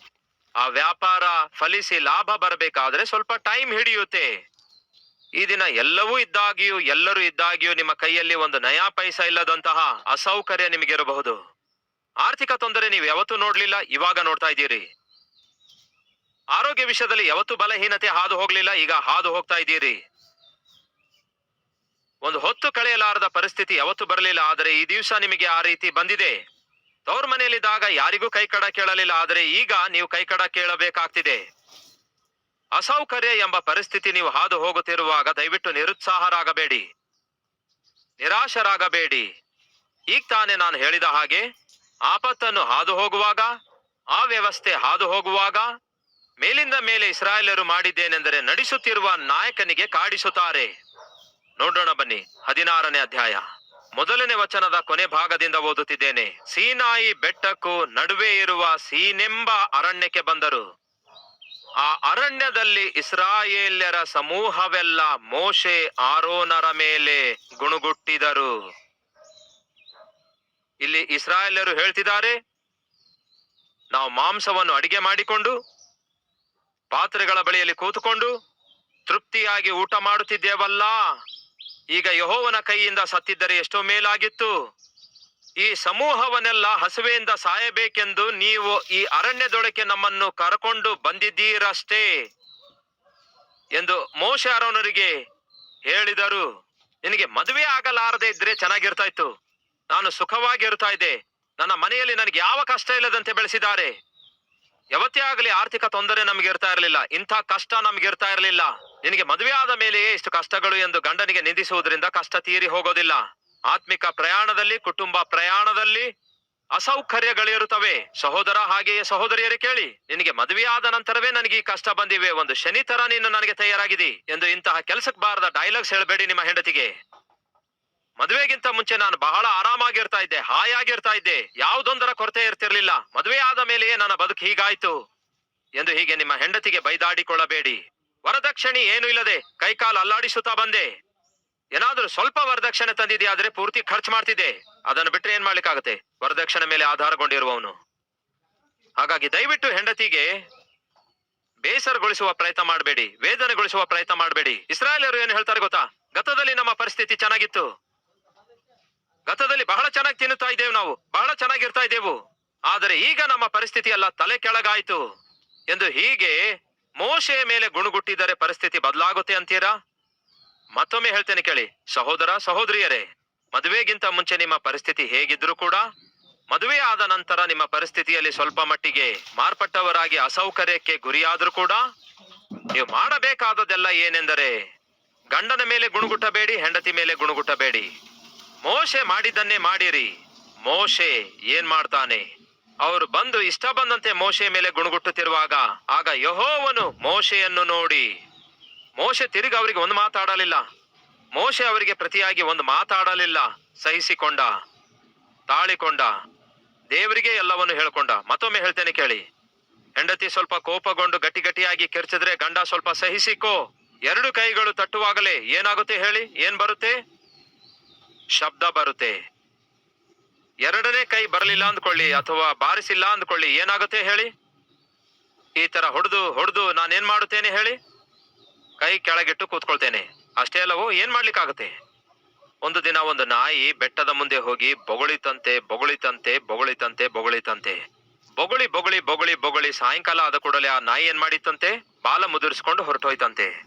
ಆ ವ್ಯಾಪಾರ ಫಲಿಸಿ ಲಾಭ ಬರಬೇಕಾದ್ರೆ ಸ್ವಲ್ಪ ಟೈಮ್ ಹಿಡಿಯುತ್ತೆ. ಈ ದಿನ ಎಲ್ಲವೂ ಇದ್ದಾಗಿಯೂ, ಎಲ್ಲರೂ ಇದ್ದಾಗಿಯೂ ನಿಮ್ಮ ಕೈಯಲ್ಲಿ ಒಂದು ನಯಾ ಪೈಸ ಇಲ್ಲದಂತಹ ಅಸೌಕರ್ಯ ನಿಮಗಿರಬಹುದು. ಆರ್ಥಿಕ ತೊಂದರೆ ನೀವು ಯಾವತ್ತೂ ನೋಡ್ಲಿಲ್ಲ, ಇವಾಗ ನೋಡ್ತಾ ಇದ್ದೀರಿ. ಆರೋಗ್ಯ ವಿಷಯದಲ್ಲಿ ಯಾವತ್ತೂ ಬಲಹೀನತೆ ಹಾದು ಹೋಗ್ಲಿಲ್ಲ, ಈಗ ಹಾದು ಹೋಗ್ತಾ ಇದ್ದೀರಿ. ಒಂದು ಹೊತ್ತು ಕಳೆಯಲಾರದ ಪರಿಸ್ಥಿತಿ ಯಾವತ್ತೂ ಬರಲಿಲ್ಲ, ಆದರೆ ಈ ದಿವಸ ನಿಮಗೆ ಆ ರೀತಿ ಬಂದಿದೆ. ತವ್ರ ಮನೆಯಲ್ಲಿದ್ದಾಗ ಯಾರಿಗೂ ಕೈಕಡ ಕೇಳಲಿಲ್ಲ, ಆದರೆ ಈಗ ನೀವು ಕೈಕಡ ಕೇಳಬೇಕಾಗ್ತಿದೆ. ಅಸೌಕರ್ಯ ಎಂಬ ಪರಿಸ್ಥಿತಿ ನೀವು ಹಾದು ಹೋಗುತ್ತಿರುವಾಗ ದಯವಿಟ್ಟು ನಿರುತ್ಸಾಹರಾಗಬೇಡಿ. ನಿರಾಶರಾಗಬೇಡಿ. ಈಗ ತಾನೇ ನಾನು ಹೇಳಿದ ಹಾಗೆ, ಆಪತ್ತನ್ನು ಹಾದು ಹೋಗುವಾಗ, ಆ ವ್ಯವಸ್ಥೆ ಹಾದು ಹೋಗುವಾಗ, ಮೇಲಿಂದ ಮೇಲೆ ಇಸ್ರಾಯೇಲರು ಮಾಡಿದ್ದೇನೆಂದರೆ ನಡೆಸುತ್ತಿರುವ ನಾಯಕನಿಗೆ ಕಾಡಿಸುತ್ತಾರೆ. ನೋಡೋಣ ಬನ್ನಿ, ಹದಿನಾರನೇ ಅಧ್ಯಾಯ. ಮೊದಲನೇ ವಚನದ ಕೊನೆ ಭಾಗದಿಂದ ಓದುತ್ತಿದ್ದೇನೆ, ಸೀನಾಯಿ ಬೆಟ್ಟಕ್ಕೂ ನಡುವೆ ಇರುವ ಸೀನೆಂಬ ಅರಣ್ಯಕ್ಕೆ ಬಂದರು. ಆ ಅರಣ್ಯದಲ್ಲಿ ಇಸ್ರಾಯೇಲ್ಯರ ಸಮೂಹವೆಲ್ಲ ಮೋಶೆ ಆರೋನರ ಮೇಲೆ ಗುಣುಗುಟ್ಟಿದರು. ಇಲ್ಲಿ ಇಸ್ರಾಯೇಲ್ಯರು ಹೇಳ್ತಿದ್ದಾರೆ, ನಾವು ಮಾಂಸವನ್ನು ಅಡಿಗೆ ಮಾಡಿಕೊಂಡು, ಪಾತ್ರೆಗಳ ಬಳಿಯಲ್ಲಿ ಕೂತುಕೊಂಡು, ತೃಪ್ತಿಯಾಗಿ ಊಟ ಮಾಡುತ್ತಿದ್ದೇವಲ್ಲ. ಈಗ ಯಹೋವನ ಕೈಯಿಂದ ಸತ್ತಿದ್ದರೆ ಎಷ್ಟೋ ಮೇಲಾಗಿತ್ತು. ಈ ಸಮೂಹವನ್ನೆಲ್ಲ ಹಸುವೆಯಿಂದ ಸಾಯಬೇಕೆಂದು ನೀವು ಈ ಅರಣ್ಯದೊಳಕ್ಕೆ ನಮ್ಮನ್ನು ಕರಕೊಂಡು ಬಂದಿದ್ದೀರಷ್ಟೇ ಎಂದು ಮೋಶೆ ಅರೋನರಿಗೆ ಹೇಳಿದರು. ನಿನಗೆ ಮದುವೆ ಆಗಲಾರದೆ ಇದ್ರೆ ಚೆನ್ನಾಗಿರ್ತಾ ಇತ್ತು. ನಾನು ಸುಖವಾಗಿ ಇರ್ತಾ ಇದ್ದೆ. ನನ್ನ ಮನೆಯಲ್ಲಿ ನನಗೆ ಯಾವ ಕಷ್ಟ ಇಲ್ಲದಂತೆ ಬೆಳೆಸಿದ್ದಾರೆ. ಯಾವತ್ತೇ ಆಗಲಿ ಆರ್ಥಿಕ ತೊಂದರೆ ನಮ್ಗೆ ಇರ್ತಾ ಇರಲಿಲ್ಲ, ಇಂಥ ಕಷ್ಟ ನಮ್ಗೆ ಇರ್ತಾ ಇರಲಿಲ್ಲ. ನಿನಗೆ ಮದುವೆ ಆದ ಮೇಲೆಯೇ ಇಷ್ಟು ಕಷ್ಟಗಳು ಎಂದು ಗಂಡನಿಗೆ ನಿಂದಿಸುವುದರಿಂದ ಕಷ್ಟ ತೀರಿ ಹೋಗೋದಿಲ್ಲ. ಆತ್ಮಿಕ ಪ್ರಯಾಣದಲ್ಲಿ, ಕುಟುಂಬ ಪ್ರಯಾಣದಲ್ಲಿ ಅಸೌಕರ್ಯಗಳಿರುತ್ತವೆ. ಸಹೋದರ ಹಾಗೆಯೇ ಸಹೋದರಿಯರೇ ಕೇಳಿ, ನಿನಗೆ ಮದುವೆಯಾದ ನಂತರವೇ ನನಗೆ ಈ ಕಷ್ಟ ಬಂದಿವೆ. ಒಂದು ಶನಿ ತರ ನೀನು ನನಗೆ ತಯಾರಾಗಿದೆ ಎಂದು ಇಂತಹ ಕೆಲಸಕ್ಕೆ ಬಾರದ ಡೈಲಾಗ್ಸ್ ಹೇಳಬೇಡಿ ನಿಮ್ಮ ಹೆಂಡತಿಗೆ. ಮದುವೆಗಿಂತ ಮುಂಚೆ ನಾನು ಬಹಳ ಆರಾಮಾಗಿರ್ತಾ ಇದ್ದೆ, ಹಾಯಾಗಿರ್ತಾ ಇದ್ದೆ. ಯಾವುದೊಂದರ ಕೊರತೆ ಇರ್ತಿರ್ಲಿಲ್ಲ. ಮದುವೆ ಆದ ಮೇಲೆಯೇ ನನ್ನ ಬದುಕು ಹೀಗಾಯ್ತು ಎಂದು ಹೀಗೆ ನಿಮ್ಮ ಹೆಂಡತಿಗೆ ಬೈದಾಡಿಕೊಳ್ಳಬೇಡಿ. ವರದಕ್ಷಿಣೆ ಏನು ಇಲ್ಲದೆ ಕೈಕಾಲು ಅಲ್ಲಾಡಿಸುತ್ತಾ ಬಂದೆ. ಏನಾದ್ರೂ ಸ್ವಲ್ಪ ವರದಕ್ಷಿಣೆ ತಂದಿದೆಯಾದ್ರೆ ಪೂರ್ತಿ ಖರ್ಚು ಮಾಡ್ತಿದ್ದೆ. ಅದನ್ನು ಬಿಟ್ಟರೆ ಏನ್ ಮಾಡ್ಲಿಕ್ಕಾಗತ್ತೆ? ವರದಕ್ಷಿಣೆ ಮೇಲೆ ಆಧಾರಗೊಂಡಿರುವವನು. ಹಾಗಾಗಿ ದಯವಿಟ್ಟು ಹೆಂಡತಿಗೆ ಬೇಸರಗೊಳಿಸುವ ಪ್ರಯತ್ನ ಮಾಡಬೇಡಿ, ವೇದನೆಗೊಳಿಸುವ ಪ್ರಯತ್ನ ಮಾಡಬೇಡಿ. ಇಸ್ರಾಯೇಲರು ಏನು ಹೇಳ್ತಾರೆ ಗೊತ್ತಾ? ಗತದಲ್ಲಿ ನಮ್ಮ ಪರಿಸ್ಥಿತಿ ಚೆನ್ನಾಗಿತ್ತು. ಗತದಲ್ಲಿ ಬಹಳ ಚೆನ್ನಾಗಿ ತಿನ್ನುತ್ತಾ ಇದ್ದೇವೆ ನಾವು. ಬಹಳ ಚೆನ್ನಾಗಿರ್ತಾ ಇದ್ದೆವು. ಆದರೆ ಈಗ ನಮ್ಮ ಪರಿಸ್ಥಿತಿ ಎಲ್ಲ ತಲೆ ಕೆಳಗಾಯಿತು. ಎಂದು ಹೀಗೆ ಮೋಶೆಯ ಮೇಲೆ ಗುಣಗುಟ್ಟಿದರೆ ಪರಿಸ್ಥಿತಿ ಬದಲಾಗುತ್ತೆ ಅಂತೀರಾ? ಮತ್ತೊಮ್ಮೆ ಹೇಳ್ತೇನೆ ಕೇಳಿ. ಸಹೋದರ, ಸಹೋದರಿಯರೇ, ಮದುವೆಗಿಂತ ಮುಂಚೆ ನಿಮ್ಮ ಪರಿಸ್ಥಿತಿ ಹೇಗಿದ್ರು ಕೂಡ, ಮದುವೆ ಆದ ನಂತರ ನಿಮ್ಮ ಪರಿಸ್ಥಿತಿಯಲ್ಲಿ ಸ್ವಲ್ಪ ಮಟ್ಟಿಗೆ ಮಾರ್ಪಟ್ಟವರಾಗಿ ಅಸೌಕರ್ಯಕ್ಕೆ ಗುರಿಯಾದ್ರೂ ಕೂಡ, ನೀವು ಮಾಡಬೇಕಾದದೆಲ್ಲ ಏನೆಂದರೆ, ಗಂಡನ ಮೇಲೆ ಗುಣಗುಟ್ಟಬೇಡಿ, ಹೆಂಡತಿ ಮೇಲೆ ಗುಣಗುಟ್ಟಬೇಡಿ. ಮೋಶೆ ಮಾಡಿದ್ದನ್ನೇ ಮಾಡಿರಿ. ಮೋಶೆ ಏನ್ ಮಾಡ್ತಾನೆ? ಅವರು ಬಂದು ಇಷ್ಟ ಬಂದಂತೆ ಮೋಶೆ ಮೇಲೆ ಗುಣಗುಟ್ಟುತ್ತಿರುವಾಗ, ಆಗ ಯಹೋವನು ಮೋಶೆಯನ್ನು ನೋಡಿ, ಮೋಶೆ ತಿರುಗಿ ಅವರಿಗೆ ಒಂದು ಮಾತಾಡಲಿಲ್ಲ. ಮೋಶೆ ಅವರಿಗೆ ಪ್ರತಿಯಾಗಿ ಒಂದು ಮಾತಾಡಲಿಲ್ಲ. ಸಹಿಸಿಕೊಂಡ, ತಾಳಿಕೊಂಡ, ದೇವರಿಗೆ ಎಲ್ಲವನ್ನು ಹೇಳ್ಕೊಂಡ. ಮತ್ತೊಮ್ಮೆ ಹೇಳ್ತೇನೆ ಕೇಳಿ. ಹೆಂಡತಿ ಸ್ವಲ್ಪ ಕೋಪಗೊಂಡು ಗಟ್ಟಿ ಗಟ್ಟಿಯಾಗಿ ಕೆರ್ಚಿದ್ರೆ ಗಂಡ ಸ್ವಲ್ಪ ಸಹಿಸಿಕೋ. ಎರಡು ಕೈಗಳು ತಟ್ಟುವಾಗಲೇ ಏನಾಗುತ್ತೆ ಹೇಳಿ? ಏನ್ ಬರುತ್ತೆ? ಶಬ್ದ ಬರುತ್ತೆ. ಎರಡನೇ ಕೈ ಬರಲಿಲ್ಲ ಅಂದ್ಕೊಳ್ಳಿ ಅಥವಾ ಬಾರಿಸಿಲ್ಲ ಅಂದ್ಕೊಳ್ಳಿ ಏನಾಗುತ್ತೆ ಹೇಳಿ? ಈ ತರ ಹೊಡೆದು ಹೊಡೆದು ನಾನೇನ್ ಮಾಡುತ್ತೇನೆ ಹೇಳಿ? ಕೈ ಕೆಳಗಿಟ್ಟು ಕೂತ್ಕೊಳ್ತೇನೆ. ಅಷ್ಟೇ ಅಲ್ಲವೋ, ಏನ್ ಮಾಡ್ಲಿಕ್ಕಾಗತ್ತೆ? ಒಂದು ದಿನ ಒಂದು ನಾಯಿ ಬೆಟ್ಟದ ಮುಂದೆ ಹೋಗಿ ಬೊಗಳಿತಂತೆ ಬೊಗಳಿತಂತೆ ಬೊಗಳಿತಂತೆ ಬೊಗಳಿತಂತೆ. ಬೊಗಳಿ ಬೊಗಳಿ ಬೊಗಳಿ ಬೊಗಳಿ ಸಾಯಂಕಾಲ ಆದ ಕೂಡಲೇ ಆ ನಾಯಿ ಏನ್ ಮಾಡಿತ್ತಂತೆ? ಬಾಲ ಮುದುರಿಸ್ಕೊಂಡು ಹೊರಟೋಯ್ತಂತೆ.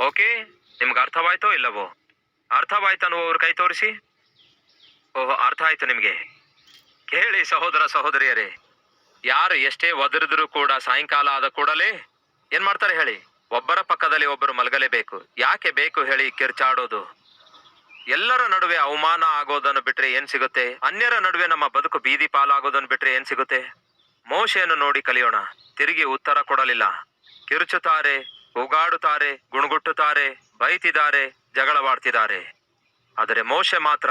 ಓಕೆ? ನಿಮ್ಗೆ ಅರ್ಥವಾಯ್ತೋ ಇಲ್ಲವೋ? ಅರ್ಥವಾಯ್ತನ್ನುವವ್ರ ಕೈ ತೋರಿಸಿ? ಓಹೋ, ಅರ್ಥ ಆಯ್ತು ನಿಮಗೆ. ಕೇಳಿ ಸಹೋದರ ಸಹೋದರಿಯರೇ, ಯಾರು ಎಷ್ಟೇ ಒದರಿದ್ರು ಕೂಡ ಸಾಯಂಕಾಲ ಆದ ಕೂಡಲೇ ಏನ್ ಮಾಡ್ತಾರೆ ಹೇಳಿ? ಒಬ್ಬರ ಪಕ್ಕದಲ್ಲಿ ಒಬ್ಬರು ಮಲಗಲೇಬೇಕು. ಯಾಕೆ ಬೇಕು ಹೇಳಿ ಕಿರ್ಚಾಡೋದು? ಎಲ್ಲರ ನಡುವೆ ಅವಮಾನ ಆಗೋದನ್ನು ಬಿಟ್ರೆ ಏನ್ ಸಿಗುತ್ತೆ? ಅನ್ಯರ ನಡುವೆ ನಮ್ಮ ಬದುಕು ಬೀದಿ ಪಾಲಾಗೋದನ್ನು ಬಿಟ್ರೆ ಏನ್ ಸಿಗುತ್ತೆ? ಮೋಶೆಯನ್ನು ನೋಡಿ ಕಲಿಯೋಣ. ತಿರುಗಿ ಉತ್ತರ ಕೊಡಲಿಲ್ಲ. ಕಿರುಚುತ್ತಾರೆ, ಉಗಾಡುತ್ತಾರೆ, ಗುಣಗುಟ್ಟುತ್ತಾರೆ, ಬೈತಿದ್ದಾರೆ. ಜಗಳವಾಡ್ತಿದ್ದಾರೆ. ಆದರೆ ಮೋಶೆ ಮಾತ್ರ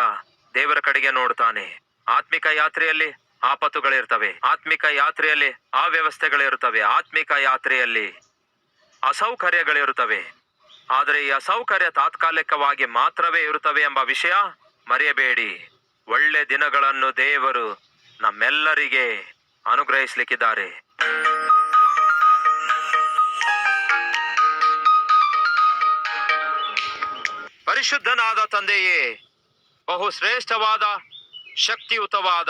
ದೇವರ ಕಡೆಗೆ ನೋಡ್ತಾನೆ. ಆತ್ಮಿಕ ಯಾತ್ರೆಯಲ್ಲಿ ಆಪತ್ತುಗಳಿರ್ತವೆ. ಆತ್ಮಿಕ ಯಾತ್ರೆಯಲ್ಲಿ ಅವ್ಯವಸ್ಥೆಗಳಿರುತ್ತವೆ ಆತ್ಮಿಕ ಯಾತ್ರೆಯಲ್ಲಿ ಅಸೌಕರ್ಯಗಳಿರುತ್ತವೆ. ಆದರೆ ಈ ಅಸೌಕರ್ಯ ತಾತ್ಕಾಲಿಕವಾಗಿ ಮಾತ್ರವೇ ಇರುತ್ತವೆ ಎಂಬ ವಿಷಯ ಮರೆಯಬೇಡಿ. ಒಳ್ಳೆ ದಿನಗಳನ್ನು ದೇವರು ನಮ್ಮೆಲ್ಲರಿಗೆ ಅನುಗ್ರಹಿಸಲಿಕ್ಕಿದ್ದಾರೆ. ಪರಿಶುದ್ಧನಾದ ತಂದೆಯೇ ಬಹು ಶ್ರೇಷ್ಠವಾದ ಶಕ್ತಿಯುತವಾದ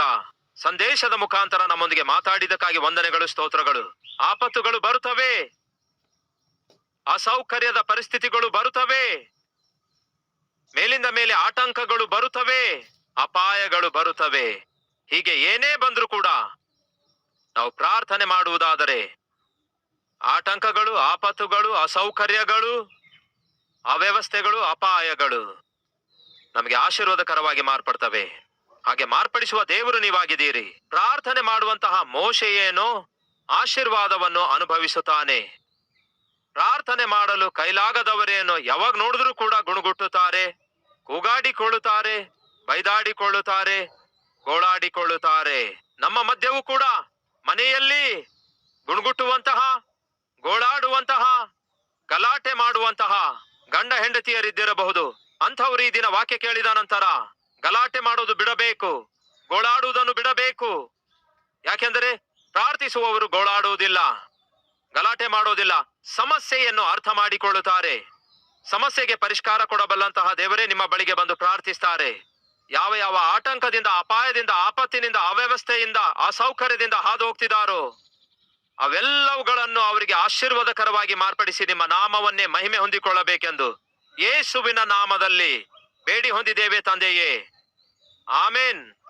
ಸಂದೇಶದ ಮುಖಾಂತರ ನಮ್ಮೊಂದಿಗೆ ಮಾತಾಡಿದಕ್ಕಾಗಿ ವಂದನೆಗಳು, ಸ್ತೋತ್ರಗಳು. ಆಪತ್ತುಗಳು ಬರುತ್ತವೆ. ಅಸೌಕರ್ಯದ ಪರಿಸ್ಥಿತಿಗಳು ಬರುತ್ತವೆ. ಮೇಲಿಂದ ಮೇಲೆ ಆತಂಕಗಳು ಬರುತ್ತವೆ. ಅಪಾಯಗಳು ಬರುತ್ತವೆ. ಹೀಗೆ ಏನೇ ಬಂದರೂ ಕೂಡ ನಾವು ಪ್ರಾರ್ಥನೆ ಮಾಡುವುದಾದರೆ ಆತಂಕಗಳು, ಆಪತ್ತುಗಳು, ಅಸೌಕರ್ಯಗಳು ಅವ್ಯವಸ್ಥೆಗಳು ಅಪಾಯಗಳು. ನಮಗೆ ಆಶೀರ್ವಾದಕರವಾಗಿ ಮಾರ್ಪಡ್ತವೆ. ಹಾಗೆ ಮಾರ್ಪಡಿಸುವ ದೇವರು ನೀವಾಗಿದ್ದೀರಿ. ಪ್ರಾರ್ಥನೆ ಮಾಡುವಂತಹ ಮೋಶೆಯೇನೋ ಆಶೀರ್ವಾದವನ್ನು ಅನುಭವಿಸುತ್ತಾನೆ. ಪ್ರಾರ್ಥನೆ ಮಾಡಲು ಕೈಲಾಗದವರೇನೋ? ಯಾವಾಗ ನೋಡಿದ್ರೂ ಕೂಡ ಗುಣಗುಟ್ಟುತ್ತಾರೆ. ಕೂಗಾಡಿಕೊಳ್ಳುತ್ತಾರೆ, ಬೈದಾಡಿಕೊಳ್ಳುತ್ತಾರೆ, ಗೋಳಾಡಿಕೊಳ್ಳುತ್ತಾರೆ. ನಮ್ಮ ಮಧ್ಯವೂ ಕೂಡ ಮನೆಯಲ್ಲಿ ಗುಣಗುಟ್ಟುವಂತಹ, ಗೋಳಾಡುವಂತಹ, ಗಲಾಟೆ ಮಾಡುವಂತಹ ಗಂಡ ಹೆಂಡತಿಯರಿದ್ದಿರಬಹುದು. ಅಂಥವ್ರು ಈ ದಿನ ವಾಕ್ಯ ಕೇಳಿದ ನಂತರ ಗಲಾಟೆ ಮಾಡೋದು ಬಿಡಬೇಕು, ಗೋಳಾಡುವುದನ್ನು ಬಿಡಬೇಕು. ಯಾಕೆಂದರೆ ಪ್ರಾರ್ಥಿಸುವವರು ಗೋಳಾಡುವುದಿಲ್ಲ, ಗಲಾಟೆ ಮಾಡೋದಿಲ್ಲ, ಸಮಸ್ಯೆಯನ್ನು ಅರ್ಥ ಮಾಡಿಕೊಳ್ಳುತ್ತಾರೆ. ಸಮಸ್ಯೆಗೆ ಪರಿಷ್ಕಾರ ಕೊಡಬಲ್ಲಂತಹ ದೇವರೇ ನಿಮ್ಮ ಬಳಿಗೆ ಬಂದು ಪ್ರಾರ್ಥಿಸ್ತಾರೆ. ಯಾವ ಯಾವ ಆತಂಕದಿಂದ, ಅಪಾಯದಿಂದ, ಆಪತ್ತಿನಿಂದ, ಅವ್ಯವಸ್ಥೆಯಿಂದ, ಅಸೌಕರ್ಯದಿಂದ ಹಾದು ಹೋಗ್ತಿದ್ದಾರೋ ಅವೆಲ್ಲವುಗಳನ್ನು ಅವರಿಗೆ ಆಶೀರ್ವಾದಕರವಾಗಿ ಮಾರ್ಪಡಿಸಿ ನಿಮ್ಮ ನಾಮವನ್ನೇ ಮಹಿಮೆ ಹೊಂದಿಕೊಳ್ಳಬೇಕೆಂದು ಯೇಸುವಿನ ನಾಮದಲ್ಲಿ ಬೇಡಿ ಹೊಂದಿದ್ದೇವೆ ತಂದೆಯೇ. ಆಮೇನ್.